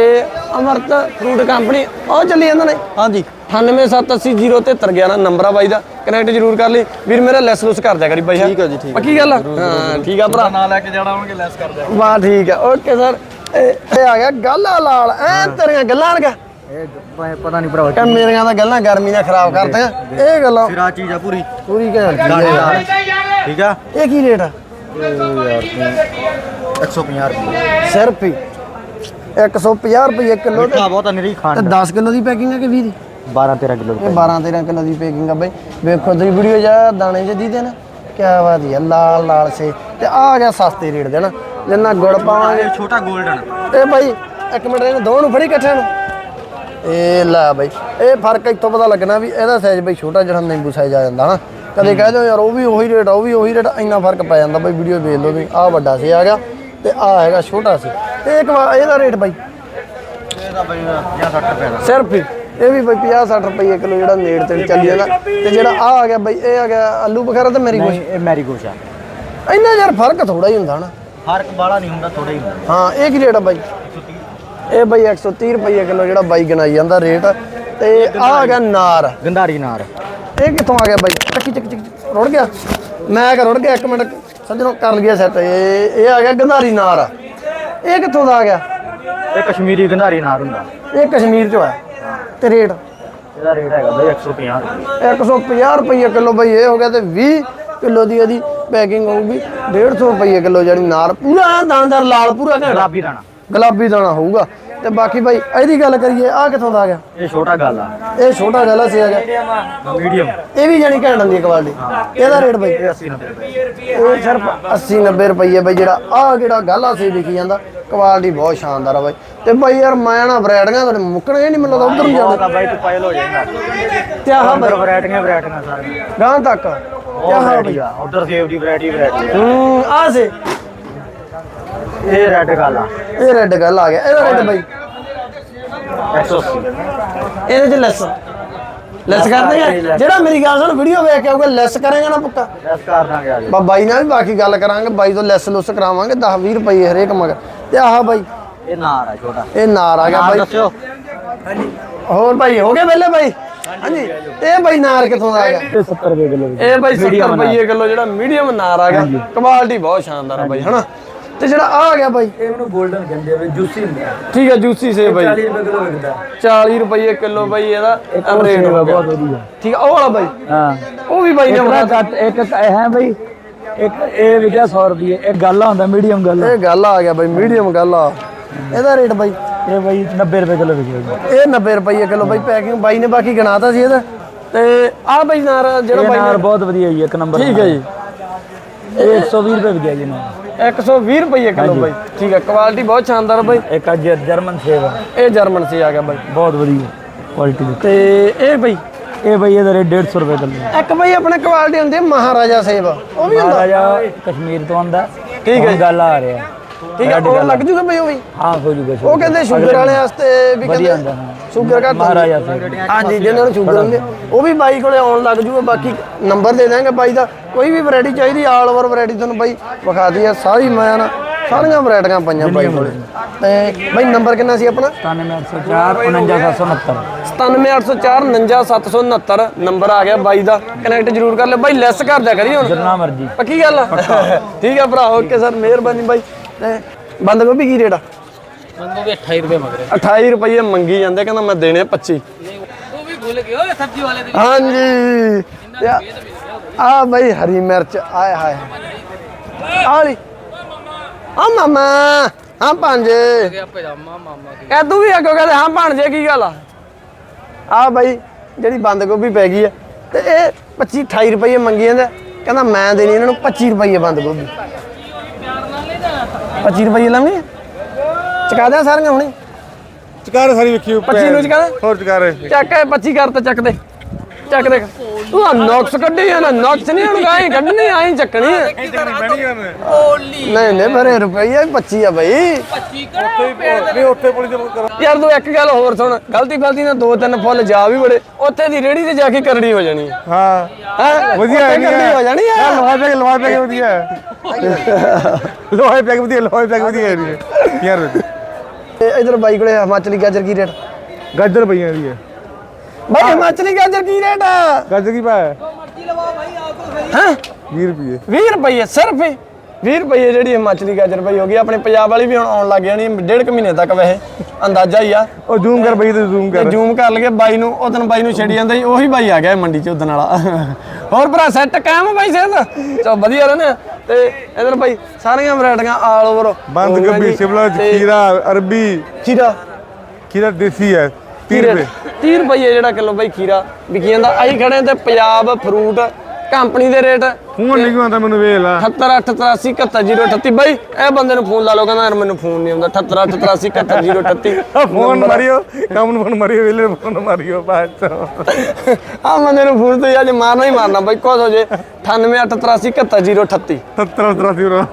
ਅਮਰਤ ਫਰੂਟ ਕੰਪਨੀ ਉਹ ਚੱਲੀ ਜਾਂਦਾ ਨੇ। ਹਾਂਜੀ। 98780311 ਨੰਬਰ ਆ ਬਾਈ ਦਾ। ਕਨੈਕਟ ਜ਼ਰੂਰ ਕਰ ਲਈ। ਵੀਰ ਮੇਰਾ ਲੈਸ ਲੁਸ ਕਰ ਦਿਆ ਕਰੀ ਬਾਈ ਠੀਕ ਆ ਜੀ, ਠੀਕ ਆ। ਪੱਕੀ ਗੱਲ ਆ? ਹਾਂ ਠੀਕ ਆ ਭਰਾ। ਨਾਲ ਲੈ ਕੇ ਜਾਣਾ ਹੋਣਗੇ ਲੈਸ ਕਰ ਦਿਆ। ਵਾਹ ਠੀਕ ਆ। Okay sir. ਇਹ ਆ ਗਿਆ ਗੱਲਾਂ ਲਾਲ। ਐ ਤੇਰੀਆਂ ਗੱਲਾਂ ਨਗਾ ਇਹ ਪਤਾ ਨਹੀਂ ਭਰਾ ਕਿ। ਮੇਰੀਆਂ ਤਾਂ ਗੱਲਾਂ ਗਰਮੀ ਨਾਲ ਖਰਾਬ ਕਰਤੀਆਂ। ਇਹ ਗੱਲਾਂ ਫਿਰ ਆ ਚੀਜ਼ ਆ ਪੂਰੀ। ਪੂਰੀ ਘੈਂਟ ਠੀਕ ਆ? ਇਹ ਕੀ ਰੇਟ ਆ? 150 ਰੁਪਏ। ਸਿਰਫ ਹੀ। 150 ਰੁਪਏ ਕਿਲੋ ਤੇ ਬਹੁਤ ਅਨਰੀ ਤੇ 10 ਕਿਲੋ ਦੀ ਪੈਕਿੰਗ ਹੈ ਕਿ 20 ਦੀ? 12 13 ਕਿਲੋ ਇਹ 12 13 ਕਿਲੋ ਦੀ ਪੈਕਿੰਗ ਆ ਬਈ। ਵੇਖੋ ਤੁਸੀਂ ਵੀਡੀਓ ਜਾ ਦਾਣੇ ਚ ਦੀਦੇ ਨਾ ਕਿਆ ਬਾਤ ਹੈ ਲਾਲ ਲਾਲ ਸੇ। ਤੇ ਆ ਆ ਗਿਆ ਸਸਤੇ ਰੇਟ ਦੇ ਨਾ ਜਿੰਨਾ ਗੁੜ ਪਾਵਾਂਗੇ। ਛੋਟਾ 골ਡਨ ਇਹ ਬਾਈ ਇੱਕ ਮਿੰਟ ਇਹਨੂੰ ਦੋਵਾਂ ਨੂੰ ਫੜੀ ਇਕੱਠਿਆਂ ਨੂੰ। ਇਹ ਲੈ ਬਾਈ ਇਹ ਫ਼ਰਕ ਇੱਥੋਂ ਪਤਾ ਲੱਗਣਾ ਵੀ ਇਹਦਾ ਸਾਈਜ਼ ਬਈ ਛੋਟਾ ਜਿਹੜਾ ਨਿੰਬੂ ਸਾਈਜ਼ ਆ ਜਾਂਦਾ ਨਾ। ਕਦੇ ਕਹਿ ਦਿਓ ਯਾਰ ਉਹ ਵੀ ਉਹੀ ਰੇਟ ਆ ਉਹ ਵੀ ਉਹੀ ਰੇਟ ਇੰਨਾ ਫ਼ਰਕ ਪੈ ਜਾਂਦਾ ਬਾਈ ਵੀਡੀਓ ਵੇਖ ਲਓ ਤੁਸੀਂ। ਆਹ ਵੱਡਾ ਸੀ ਆ ਗਿਆ ਤੇ ਆਹ ਹੈਗਾ ਛੋਟਾ ਸੀ। ਤੇ ਇੱਕ ਵਾ- ਇਹਦਾ ਰੇਟ ਬਾਈ। ਇਹਦਾ ਬਈ 50 60 ਰੁਪਏ ਦਾ। ਸਿਰਫ ਹੀ। ਇਹ ਵੀ ਬਈ 50 60 ਰੁਪਏ ਕਿਲੋ ਜਿਹੜਾ ਨੇੜ ਤੇ ਚੱਲੀ ਜਾਂਦਾ। ਤੇ ਜਿਹੜਾ ਆ ਆ ਗਿਆ ਬਈ ਇਹ ਆ ਗਿਆ ਆਲੂ ਬੁਖਾਰਾ ਤੇ ਮੇਰੀ ਕੁਛ ਇਹ ਮੈਰੀ ਗੋਸ਼ ਆ। ਇੰਨਾ ਯਾਰ ਫ਼ਰਕ ਥੋੜਾ ਹੀ ਹੁੰਦਾ ਨਾ। ਫ਼ਰਕ ਬਾਲਾ ਨਹੀਂ ਹੁੰਦਾ ਥੋੜਾ ਹੀ ਹੁੰਦਾ। ਹਾਂ ਇਹ ਕੀ ਰੇਟ ਆ ਬਾਈ? ਇਹ ਬਾਈ 130 ਰੁਪਏ ਕਿਲੋ ਜਿਹੜਾ ਬਾਈ ਗਣਾਈ ਜਾਂਦਾ ਰੇਟ। ਤੇ ਆ ਆ ਗਿਆ ਨਾਰ। ਗੰਧਾਰੀ ਨਾਰ। ਇਹ ਕਿੱਥੋਂ ਆ ਗਿਆ ਬਾਈ? ਚੱਕੀ ਚੱਕੀ ਚੱਕੀ ਰੁੜ ਗਿਆ। ਮੈਂ ਕਿ ਰੁੜ ਗਿਆ ਇੱਕ ਮਿੰਟ। ਸੱਜਣੋ ਕਰ ਲਿਆ ਸੈੱਟ ਇਹ ਇਹ ਆ ਗਿਆ ਗੰਧਾਰੀ ਨਾਰ। ਇਹ ਕਿੱਥੋਂ ਦਾ ਆ ਗਿਆ? ਇਹ ਕਸ਼ਮੀਰੀ ਗੰਧਾਰੀ ਨਾਰ ਹੁੰਦਾ। ਇਹ ਕਸ਼ਮੀਰ ਚੋਂ ਆ। ਤੇ ਰੇਟ ਇਹਦਾ ਰੇਟ ਹੈਗਾ ਬਈ 150 ਰੁਪਏ। 150 ਰੁਪਏ ਕਿਲੋ ਬਈ ਇਹ ਹੋ ਗਿਆ ਤੇ 20 ਕਿਲੋ ਦੀ ਇਹਦੀ ਪੈਕਿੰਗ ਹੋਊਗੀ। 150 ਰੁਪਏ ਕਿਲੋ ਜਿਹੜੀ ਨਾਰ ਪੂਰਾ ਦਾਣਦਾਰ ਲਾਲ ਪੂਰਾ ਗੁਲਾਬੀ ਦਾਣਾ। ਗੁਲਾਬੀ ਦਾਣਾ ਹੋਊਗਾ। ਤੇ ਬਾਕੀ ਬਾਈ ਇਹਦੀ ਗੱਲ ਕਰੀਏ ਆ ਕਿੱਥੋਂ ਦਾ ਆ ਗਿਆ? ਇਹ ਛੋਟਾ ਗੱਲ ਆ। ਇਹ ਛੋਟਾ ਗਲਾ ਸੀ ਆ ਗਿਆ ਮੀਡੀਅਮ। ਇਹ ਵੀ ਜਾਨੀ ਘੈਂਟ ਹੈ। ਕੁਆਲਿਟੀ ਇਹਦਾ ਰੇਟ ਬਾਈ? 80 90 ਰੁਪਏ। ਇਹ ਸਿਰਫ 80 90 ਰੁਪਏ ਬਈ ਜਿਹੜਾ ਆ ਜਿਹੜਾ ਗਾਲਾ ਸੀ ਵਿਕੀ ਜਾਂਦਾ। ਕੁਆਲਿਟੀ ਬਹੁਤ ਸ਼ਾਨਦਾਰ ਆ ਬਾਈ। ਤੇ ਬਾਈ ਯਾਰ ਮੈਂ ਨਾ ਵੈਰਾਈਟੀਆਂ ਤੁਹਾਡੇ ਮੁੱਕਣਗੇ ਨਹੀਂ ਮੈਨੂੰ ਉਧਰ ਨੂੰ ਜਾਣਾ। ਬਾਈ ਤੂੰ ਪਾਇਲ ਹੋ ਜਾਏਗਾ ਤੇ ਆਹ ਬਾਈ। ਵੈਰਾਈਟੀਆਂ ਵੈਰਾਈਟੀਆਂ ਸਾਰੀਆਂ। ਗਾਂ ਤੱਕ। ਆਹ ਬਾਈ। ਉਧਰ ਸੇਵ ਦੀ ਵੈਰਾਈਟੀ ਵੈਰਾਈਟੀ ਹੂੰ ਆ ਸੇ। ਇਹ ਰੈੱਡ ਗੱਲ ਆ। ਇਹ ਰੈੱਡ ਗੱਲ ਆ ਗਿਆ। ਇਹਦਾ ਰੇਟ ਬਾਈ। 180 ਇਹਦੇ ਚ ਲੈਸ ਲੈਸ ਕਰਦੇ ਆ ਜਿਹੜਾ ਮੇਰੀ ਗੱਲ ਸੁਣ ਵੀਡੀਓ ਵੇਖ ਕੇ ਆਊਗਾ ਲੈਸ ਕਰੇਗਾ ਨਾ ਪੱਕਾ? ਲੈਸ ਕਰ ਦਾਂਗੇ ਬਾਈ ਨਾਲ ਵੀ ਬਾਕੀ ਗੱਲ ਕਰਾਂਗੇ ਬਾਈ ਤੋਂ ਲੈਸ ਲੁੱਸ ਕਰਾਵਾਂਗੇ 10 20 ਰੁਪਏ ਹਰੇਕ ਮਗਰ। ਤੇ ਆਹ ਬਾਈ। ਇਹ ਨਾਰ ਆ ਛੋਟਾ। ਇਹ ਨਾਰ ਆ ਗਿਆ ਬਾਈ। ਦੱਸਿਓ। ਹੋਰ ਭਾਈ ਹੋ ਗਏ ਪਹਿਲੇ ਬਾਈ? ਹਾਂਜੀ ਇਹ ਬਾਈ ਨਾਰ ਕਿੱਥੋਂ ਦਾ ਆ ਗਿਆ? ਇਹ 70 ਰੁਪਏ ਕਿਲੋ ਇਹ ਬਾਈ 70 ਰੁਪਏ ਕਿਲੋ ਜਿਹੜਾ ਮੀਡੀਅਮ ਨਾਰ ਆ ਗਿਆ। ਕੁਆਲਿਟੀ ਬਹੁਤ ਸ਼ਾਨਦਾਰ ਆ ਬਾਈ ਹਨਾ? ਤੇ ਜਿਹੜਾ ਆ ਆ ਗਿਆ ਬਾਈ। ਇਹਨੂੰ 골ਡਨ ਕਹਿੰਦੇ ਆ ਜੂਸੀ ਹੁੰਦਾ ਠੀਕ ਹੈ ਜੂਸੀ ਸੇ ਬਾਈ। 40 ਰੁਪਏ ਕਿਲੋ ਵਿਕਦਾ। 40 ਰੁਪਏ ਕਿਲੋ ਬਾਈ ਇਹਦਾ ਰੇਟ ਹੋ ਗਿਆ। ਵਧੀਆ। ਠੀਕ ਆ ਉਹ ਵਾਲਾ ਬਾਈ। ਹਾਂ। ਉਹ ਵੀ ਬਾਈ ਨੇ ਇੱਕ ਇੱਕ ਹੈ ਬਈ ਇੱਕ ਇਹ ਵਿਕਿਆ 100 ਰੁਪਏ ਇੱਕ ਗੱਲਾ ਹੁੰਦਾ ਮੀਡੀਅਮ ਗੱਲ ਇਹ ਗੱਲ ਆ ਗਿਆ ਬਾਈ ਮੀਡੀਅਮ ਗੱਲ ਆ। ਇਹਦਾ ਰੇਟ ਬਾਈ? ਇਹ ਬਈ 90 ਰੁਪਏ ਕਿਲੋ ਵਿਕਿਆ ਇਹ 90 ਰੁਪਏ ਕਿਲੋ ਬਾਈ ਪੈਕਿੰਗ ਬਾਈ ਨੇ ਬਾਕੀ ਗਿਣਾਤਾ ਸੀ ਇਹਦਾ। ਤੇ ਆ ਬਾਈ ਨਾਰ ਜਿਹੜਾ ਇਹ ਬਾਈ ਨਾਰ ਬਹੁਤ ਵਧੀਆ ਜੀ ਇੱਕ ਨੰਬਰ ਠੀਕ ਹੈ ਜੀ। ਇਹ 120 ਰੁਪਏ ਵਿਕਿਆ ਜੀ ਨਾਰ 120 ਰੁਪਏ ਕਿਲੋ ਬਾਈ। ਠੀਕ ਹੈ ਕੁਆਲਿਟੀ ਬਹੁਤ ਸ਼ਾਨਦਾਰ ਬਾਈ। ਇੱਕ ਅੱਜ ਜਰਮਨ ਸੇਵ ਇਹ ਜਰਮਨ ਸੀ ਆ ਗਿਆ ਬਾਈ। ਬਹੁਤ ਵਧੀਆ। ਕੁਆਲਿਟੀ ਦੀ ਤੇ ਇਹ ਬਾਈ ਇਹ ਬਈ ਇਹਦਾ ਰੇਟ 150 ਰੁਪਏ ਕਿਲੋ ਇੱਕ ਬਾਈ ਆਪਣੇ ਕੁਆਲਿਟੀ ਹੁੰਦੀ ਹੈ ਮਹਾਰਾਜਾ ਸੇਬ। ਉਹ ਵੀ ਹੁੰਦਾ। ਮਹਾਰਾਜਾ ਕਸ਼ਮੀਰ ਤੋਂ ਆਂਦਾ ਠੀਕ ਹੈ। ਗੱਲ ਆ ਰਿਹਾ। ਠੀਕ ਹੈ ਉਹ ਲੱਗ ਜੂਗਾ ਬਈ ਉਹ ਵੀ। ਹਾਂ ਹੋ ਜੂਗਾ ਉਹ ਕਹਿੰਦੇ ਸ਼ੂਗਰ ਵਾਲੇ ਵਾਸਤੇ ਵੀ ਕਹਿੰਦੇ। ਸ਼ੂਗਰ ਘੱਟ ਮਹਾਰਾਜਾ ਹੁੰਦੀ। ਹਾਂਜੀ ਜਿਹਨਾਂ ਨੂੰ ਸ਼ੂਗਰ ਹੁੰਦੀ ਉਹ ਵੀ ਬਾਈ ਕੋਲੇ ਆਉਣ ਲੱਗ ਜੂਗਾ ਬਾਕੀ ਨੰਬਰ ਦੇ ਦਾਂਗੇ ਬਾਈ ਦਾ। ਕੋਈ ਵੀ ਵੈਰਾਈਟੀ ਚਾਹੀਦੀ ਆਲ ਓਵਰ ਵੈਰਾਈਟੀ ਤੁਹਾਨੂੰ ਬਾਈ ਵਿਖਾ ਦਈਏ। ਸਾਰੀ ਮੈਂ ਨਾ ਸਾਰੀਆਂ ਵੈਰਾਈਟੀਆਂ ਪਾਈਆਂ ਬਾਈ ਕੋਲੇ। ਤੇ ਬਾਈ ਨੰਬਰ ਕਿੰਨਾ ਸੀ ਆਪਣਾ? 9804 49769 97804 49769 ਨੰਬਰ ਆ ਗਿਆ ਬਾਈ ਦਾ। ਕਨੈਕਟ ਜ਼ਰੂਰ ਕਰ ਲਿਓ। ਬਾਈ ਲੈਸ ਕਰ ਦਿਆ ਕਰੀ ਹੁਣ। ਜਿੰਨਾ ਮਰਜ਼ੀ। ਪੱਕੀ ਗੱਲ ਆ? ਠੀਕ ਆ ਭਰਾ ਓਕੇ ਸਰ ਮਿਹਰਬਾਨੀ ਬਾਈ। ਤੇ ਬੰਦ ਗੋਭੀ ਕੀ ਰੇਟ ਆ? ਮੰਗੋ ਵੀ 28 ਰੁਪਏ ਮਗਰੇ 28 ਰੁਪਏ ਮੰਗੀ ਜਾਂਦੇ ਕਹਿੰਦਾ ਮੈਂ ਦੇਣੇ ਆ 25 ਉਹ ਵੀ ਭੁੱਲ ਗਏ ਓਏ ਸਬਜ਼ੀ ਵਾਲੇ ਦੇ ਹਾਂਜੀ। ਆ ਬਈ ਹਰੀ ਮਿਰਚ ਆਏ ਹਾਏ। ਆਲੀ ਆ ਮਾਮਾ ਹਾਂ ਭਾਂਜੇ ਪਜਾਮਾ ਮਾਮਾ ਵੀ ਅੱਗੋਂ ਕਹਿੰਦੇ ਹਾਂ ਭਾਂਜੇ ਕੀ ਗੱਲ ਆ? ਆ ਬਈ ਜਿਹੜੀ ਬੰਦ ਗੋਭੀ ਪੈ ਗਈ ਆ ਤੇ ਇਹ 25 28 ਰੁਪਏ ਮੰਗੀ ਜਾਂਦੇ। ਕਹਿੰਦਾ ਮੈਂ ਦੇਣੀ ਇਹਨਾਂ ਨੂੰ 25 ਰੁਪਏ ਬੰਦ ਗੋਭੀ। 25 ਰੁਪਏ ਲਾਂਗੇ ਚਕਾ ਦਿਆਂ ਸਾਰੀਆਂ ਹੁਣੇ? ਚਕਾਰ ਸਾਰੀ ਵੇਖੀ 25 ਨੂੰ ਚਕਾ ਦੇ? ਹੋਰ ਚਕਾਰ ਚੱਕ ਇਹ 25 ਕਰ ਤੇ ਚੱਕ ਦੇ। ਚੱਕ ਦੇ ਤੂੰ ਆ ਨੌਕਸ ਕੱਢੀ ਆ ਨਾ ਨੌਕਸ ਨਹੀਂ ਹੁਣ ਆਈ ਕੱਢਣੀ ਆਈ ਚੱਕਣੀ। ਆ ਨਹੀਂ ਨਹੀਂ ਮੇਰੇ ਰੁਪਈਆ 25 ਆ ਬਈ। 25 ਕਿਹੜਾ ਨਹੀਂ ਉੱਥੇ ਪੁਲਿਸ ਦੇ ਕਰੋ। ਯਾਰ ਤੂੰ ਇੱਕ ਗੱਲ ਹੋਰ ਸੁਣ ਗਲਤੀ ਫਲਤੀ ਨਾਲ ਦੋ ਤਿੰਨ ਫੁੱਲ ਜਾ ਵੀ ਬੜੇ ਉੱਥੇ ਦੀ ਰੇੜੀ ਤੇ ਜਾ ਕੇ ਕਰੜੀ ਹੋ ਜਾਣੀ ਹਾਂ ਹੈਂ? ਵਧੀਆ ਉੱਥੇ ਕਰੜੀ ਹੋ ਜਾਣੀ ਆ। ਲੋਹਾ ਪੈਕ ਲੋਹਾ ਪੈਕ ਵਧੀਆ। ਲੋਹਾ ਪੈਕ ਵਧੀਆ ਲੋਹਾ ਪੈਕ ਵਧੀਆ ਹੈ ਯਾਰ। ਇਧਰ ਬਾਈ ਕੋਲੇ ਹਿਮਾਚਲੀ ਗਾਜਰ ਕੀ ਰੇਟ? ਗਾਜਰ ਪਈਆਂ ਦੀ ਹੈ ਬਾਈ ਹਿਮਾਚਲੀ ਗਾਜਰ ਕੀ ਰੇਟ ਆ? ਗਾਜਰ ਕੀ ਪਾਇਆ ਹੈ? 20 ਰੁਪਏ 20 ਰੁਪਏ ਸਿਰਫ ਹੀ। 20 ਰੁਪਏ ਜਿਹੜੀ ਹਿਮਾਚਲੀ ਗਾਜਰ ਬਈ ਹੋ ਗਈ ਆਪਣੇ ਪੰਜਾਬ ਵਾਲੀ ਵੀ ਹੁਣ ਆਉਣ ਲੱਗ ਜਾਣੀ ਡੇਢ ਕੁ ਮਹੀਨੇ ਤੱਕ ਵੈਸੇ ਅੰਦਾਜ਼ਾ ਹੀ ਆ। ਉਹ ਜ਼ੂਮ ਕਰ ਬਈ ਤੇ ਜ਼ੂਮ ਤੇ ਕਰ। ਜ਼ੂਮ ਕਰ ਲਗੇ ਬਾਈ ਨੂੰ ਉਹ ਦਿਨ ਬਾਈ ਨੂੰ ਛੱਡੀ ਜਾਂਦਾ ਸੀ ਉਹੀ ਬਾਈ ਆ ਗਿਆ ਮੰਡੀ ਚ ਉਦਣ ਵਾਲਾ। ਹੋਰ ਭਰਾ ਸੈੱਟ ਕਾਇਮ ਬਾਈ ਸਿਹਤ? ਚਲੋ ਵਧੀਆ ਰਹਿੰਦੇ ਆ। ਤੇ ਇਧਰ ਬਾਈ ਸਾਰੀਆਂ ਵੈਰਾਈਟੀਆਂ ਆਲ ਓਵਰ ਬੰਦ ਗੋਭੀ ਸ਼ਿਮਲਾ ਖੀਰਾ ਅਰਬੀ। ਖੀਰਾ? ਖੀਰਾ ਦੇਸੀ ਹੈ। 30 ਰੁਪਏ। 30 ਰੁਪਏ ਜਿਹੜਾ ਕਿਲੋ ਬਾਈ ਖੀਰਾ। ਵਿਕੀ ਜਾਂਦਾ ਆਈ ਖੜੇ ਤੇ ਪੰਜਾਬ ਫਰੂਟ ਕੰਪਨੀ ਦੇ ਰੇਟ ਫੋਨ ਨਹੀਂ ਆਉਂਦਾ ਮੈਨੂੰ ਵੇਖ ਲਾ। 7883717038 ਬਾਈ ਇਹ ਬੰਦੇ ਨੂੰ ਫੋਨ ਲਾ ਲਓ ਕਹਿੰਦਾ ਯਾਰ ਮੈਨੂੰ ਫੋਨ ਨਹੀਂ ਆਉਂਦਾ। 7883717038 ਫੋਨ ਮਾਰਿਓ ਕੰਮ ਨੂੰ ਫੋਨ ਮਾਰਿਓ ਵੇਲੇ ਫੋਨ ਮਾਰਿਓ ਬਾਅਦ ਚੋਂ। ਆ ਬੰਦੇ ਨੂੰ ਫੋਨ ਤੇ ਅੱਜ ਮਾਰਨਾ ਹੀ ਮਾਰਨਾ। ਬਾਈ ਕੁਝ ਹੋ ਜੇ 9883717038 70 80 ਰੁਪਏ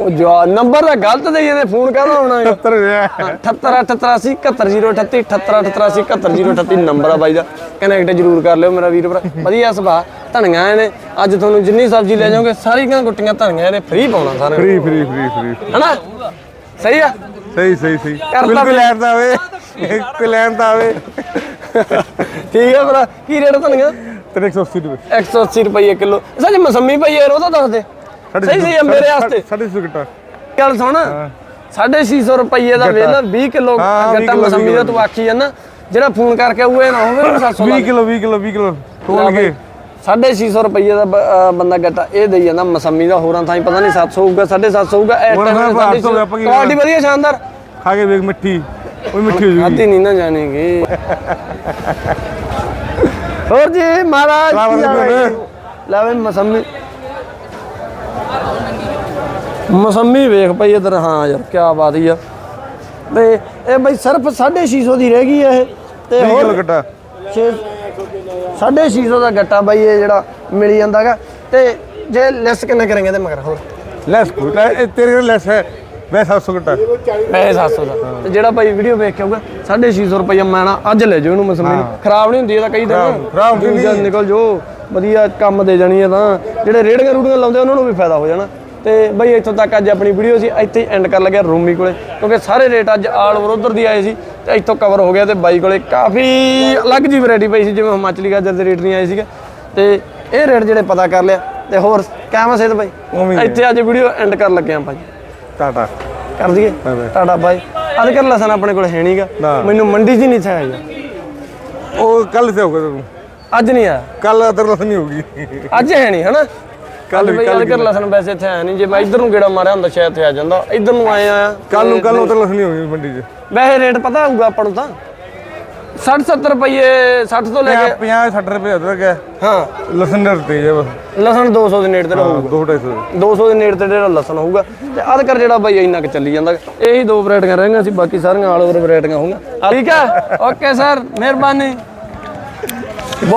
ਉਹ ਜਾ ਨੰਬਰ ਤਾਂ ਗਲਤ ਦੇਈ ਜਾਂਦੇ ਫੋਨ ਕਰਦਾ ਹੋਣਾ 70 ਰੁਪਏ। 7883717038 7883717038 ਨੰਬਰ ਆ ਬਾਈ ਦਾ। ਕਨੈਕਟ ਜਰੂਰ ਕਰ ਲਿਓ ਮੇਰਾ ਵੀਰ ਭਰਾ। ਵਧੀਆ ਸੁਭਾਅ ਧਨੀਆਂ ਨੇ ਅੱਜ ਤੁਹਾਨੂੰ ਜਿੰਨੀ ਸਬਜ਼ੀ ਲੈ ਜਾਓਗੇ ਸਾਰੀਆਂ ਗੁੱਟੀਆਂ ਧਨੀਆਂ ਨੇ ਫ੍ਰੀ ਪਾਉਣਾ ਸਾਰਿਆਂ ਫ੍ਰੀ ਫ੍ਰੀ ਫ੍ਰੀ ਫ੍ਰੀ ਹਨਾ? ਸਹੀ ਆ? ਸਹੀ ਸਹੀ ਸਹੀ। ਬਿਲਕੁਲ। ਲੈਣ ਦਾ ਆਵੇ। ਕੋਈ ਲੈਣ ਦਾ ਆਵੇ। ਠੀਕ ਆ ਭਰਾ ਕੀ ਰੇਟ ਧਨੀਆਂ? ਤੇਰੇ 180 ਰੁਪਏ। 180 ਰੁਪਏ ਕਿਲੋ। ਸੱਚ ਮਸੰਮੀ ਪਈ ਯਾਰ ਉਹ ਤਾਂ ਦੱਸ ਦੇ। ਸਹੀ ਸਹੀ ਮੇਰੇ ਵਾਸਤੇ। ਸਾਡੇ ਸੁਗਟਾ। ਗੱਲ ਸੁਣ 650 ਰੁਪਏ ਦਾ ਵੇਲ 20 ਕਿਲੋ ਗੱਟਾ ਮਸੰਮੀ ਦਾ ਤੂੰ ਆਖੀ ਜਾਂਦਾ ਜਿਹੜਾ ਫੋਨ ਕਰਕੇ ਆਊਏ ਨਾ ਹੋਵੇ 700 20 ਕਿਲੋ 20 ਕਿਲੋ 20 ਕਿਲੋ ਤੋਲ ਕੇ। 650 ਰੁਪਏ ਦਾ ਬੰਦਾ ਗੱਟਾ ਇਹ ਦੇਈ ਜਾਂਦਾ ਮਸੰਮੀ ਦਾ ਹੋਰਾਂ ਥਾਂ ਪਤਾ ਨਹੀਂ 700 ਹੋਊਗਾ 750 ਹੋਊਗਾ ਇਹ ਹੋਰਾਂ ਥਾਂ time 800 ਆਪਾਂ ਕੀ ਕੁਆਲਿਟੀ ਵਧੀਆ ਸ਼ਾਨਦਾਰ। ਖਾ ਕੇ ਵੇਖ ਮਿੱਠੀ ਉਹ ਮਿੱਠੀ ਹੋ ਜੂਗੀ। ਨਹੀਂ ਨਾ ਜਾਣੇਗੀ। ਹੋਰ ਜੀ ਮਹਾਰਾਜ ਸਲਾਮ ਕੀ ਹਾਲ ਹੈ ਅਲੈਕੁਮ। ਜੀ? ਲੈ ਵੇ ਮਸੰਮੀ ਮਸੰਮੀ ਵੇਖ ਭਾਈ ਇਧਰ ਹਾਂ ਯਾਰ ਕੀ ਬਾਤ ਹੀ ਆ ਤੇ ਇਹ ਬਈ ਸਿਰਫ 650 ਦੀ ਰਹਿ ਗਈ ਆ ਇਹ। ਤੇ 20 ਕਿਲੋ ਹੋਰ ਗੱਟਾ 650 ਦਾ ਗੱਟਾ ਬਾਈ ਇਹ ਜਿਹੜਾ ਮਿਲ ਜਾਂਦਾਗਾ ਤੇ ਜੇ ਲੈਸ ਕਿੰਨਾ ਕਰਾਂਗੇ ਤੇ ਮਗਰ ਹੋਰ? ਲੈਸ ਇਹ ਤੇਰੇ ਲੈਸ ਹੈ ਮੈਂ 700 ਗੱਟਾ ਪੈਸੇ 700 ਦਾ। ਤੇ ਜਿਹੜਾ ਭਾਈ ਵੀਡੀਓ ਵੇਖ ਕੇ ਆਊਗਾ 650 ਰੁਪਏ ਮੈਂ ਨਾ ਅੱਜ ਲੈ ਜਾਓ ਇਹਨੂੰ ਮਸਮੀ ਖਰਾਬ ਨਹੀਂ ਹੁੰਦੀ ਇਹਦਾ ਕਈ ਦਿਨ। ਖਰਾਬ- ਹੁੰਦੀ ਨਹੀਂ। ਨਿਕਲ ਜੋ ਵਧੀਆ ਕੰਮ ਦੇ ਜਾਣੀ ਹੈ ਤਾਂ। ਜਿਹੜੇ ਰੇੜੀਆਂ ਰੂੜੀਆਂ ਲਾਉਂਦੇ ਉਹਨਾਂ ਨੂੰ ਵੀ ਫਾਇਦਾ ਹੋ ਜਾਣਾ। ਤੇ ਬਈ ਇੱਥੋਂ ਤੱਕ ਅੱਜ ਆਪਣੀ ਵੀਡੀਓ ਸੀ ਇੱਥੇ ਐਂਡ ਕਰ ਲੱਗਿਆ ਰੂਮੀ ਕੋਲੇ ਕਿਉਂਕਿ ਸਾਰੇ ਰੇਟ ਅੱਜ ਆਲ ਓਵਰ ਉਧਰ ਦੀ ਆਏ ਸੀ ਤੇ ਇੱਥੋਂ ਕਵਰ ਹੋ ਗਿਆ ਤੇ ਬਾਈ ਕੋਲੇ ਕਾਫੀ ਅਲੱਗ ਜੀ ਵੈਰਾਈਟੀ ਪਈ ਸੀ ਜਿਵੇਂ ਹਿਮਾਚਲੀ ਗਾਜਰ ਦੇ ਰੇਟ ਨਹੀਂ ਆਏ ਸੀਗੇ। ਤੇ ਇਹ ਰੇਟ ਜਿਹੜੇ ਪਤਾ ਕਰ ਲਿਆ ਤੇ ਹੋਰ ਕਿਵੇਂ ਸਿਹਤ ਬਾਈ? ਹੀ ਹੈ। ਇੱਥੇ ਅੱਜ ਵੀਡੀਓ ਐਂਡ ਕਰਨ ਲੱਗੇ ਆ ਭਾਈ। ਟਾਟਾ। ਕਰ ਦਈਏ। ਟਾਟਾ ਬਾਈ। ਅੱਜ ਕਰ ਲਸਣ ਆਪਣੇ ਕੋਲ ਹੈ ਨਹੀਂਗਾ। ਮੈਨੂੰ ਮੰਡੀ 'ਚ ਹੀ ਨਹੀਂ ਛਾਇਆ ਯਾਰ ਉਹ ਕੱਲ ਸੇ ਹੋਗਾ ਤੈਨੂੰ ਅੱਜ ਨਹੀਂ ਆਇਆ। ਕੱਲ ਅਦਰ ਲਸਣੀ ਹੋਗੀ ਅੱਜ ਹੈ ਨਹੀਂ ਹਨਾ? ਕੱਲ ਵੀ- ਕੱਲ ਕਰ ਲਸਣ ਵੈਸੇ ਇੱਥੇ ਆਇਆ ਨਹੀਂ ਜੇ ਮੈਂ ਇੱਧਰ ਨੂੰ ਗੇੜਾ ਮਾਰਿਆ ਹੁੰਦਾ ਸ਼ਾਇਦ ਇੱਥੇ ਆ ਜਾਂਦਾ। ਇੱਧਰ ਨੂੰ ਆਏ ਆ। ਕੱਲ ਨੂੰ ਕੱਲ ਨੂੰ ਲਸਣੀ ਹੋਗੀ ਮੰਡੀ 'ਚ। ਵੈਸੇ ਰੇਟ ਪਤਾ ਹੋਊਗਾ ਆਪਾਂ ਨੂੰ ਤਾਂ। 60 70 ਰੁਪਏ 60 ਤੋਂ ਲੈ ਕੇ 50 60 ਰੁਪਏ ਅਦਰਕ ਹੈ। ਹਾਂ। ਲਸਣ ਦਾ ਤੇ ਜੇ ਬਸ। ਲਸਣ 200 ਦੇ ਨੇੜੇ ਤੇ ਹੋਊਗਾ 2 250 200 ਦੇ। ਨੇੜੇ ਤੇ ਜਿਹੜਾ ਲਸਣ ਹੋਊਗਾ। ਤੇ ਅਧ ਕਰ ਜਿਹੜਾ ਬਾਈ ਇੰਨਾ ਕੁ ਚੱਲੀ ਜਾਂਦਾ। ਇਹੀ ਦੋ ਵੈਰਾਈਟੀਆਂ ਰਹਿਣਗੀਆਂ ਸੀ ਬਾਕੀ ਸਾਰੀਆਂ ਆਲ ਓਵਰ ਵੈਰਾਈਟੀਆਂ ਹੋਊਗੀਆਂ। ਠੀਕ ਹੈ? ਓਕੇ ਸਰ ਮਿਹਰਬਾਨੀ।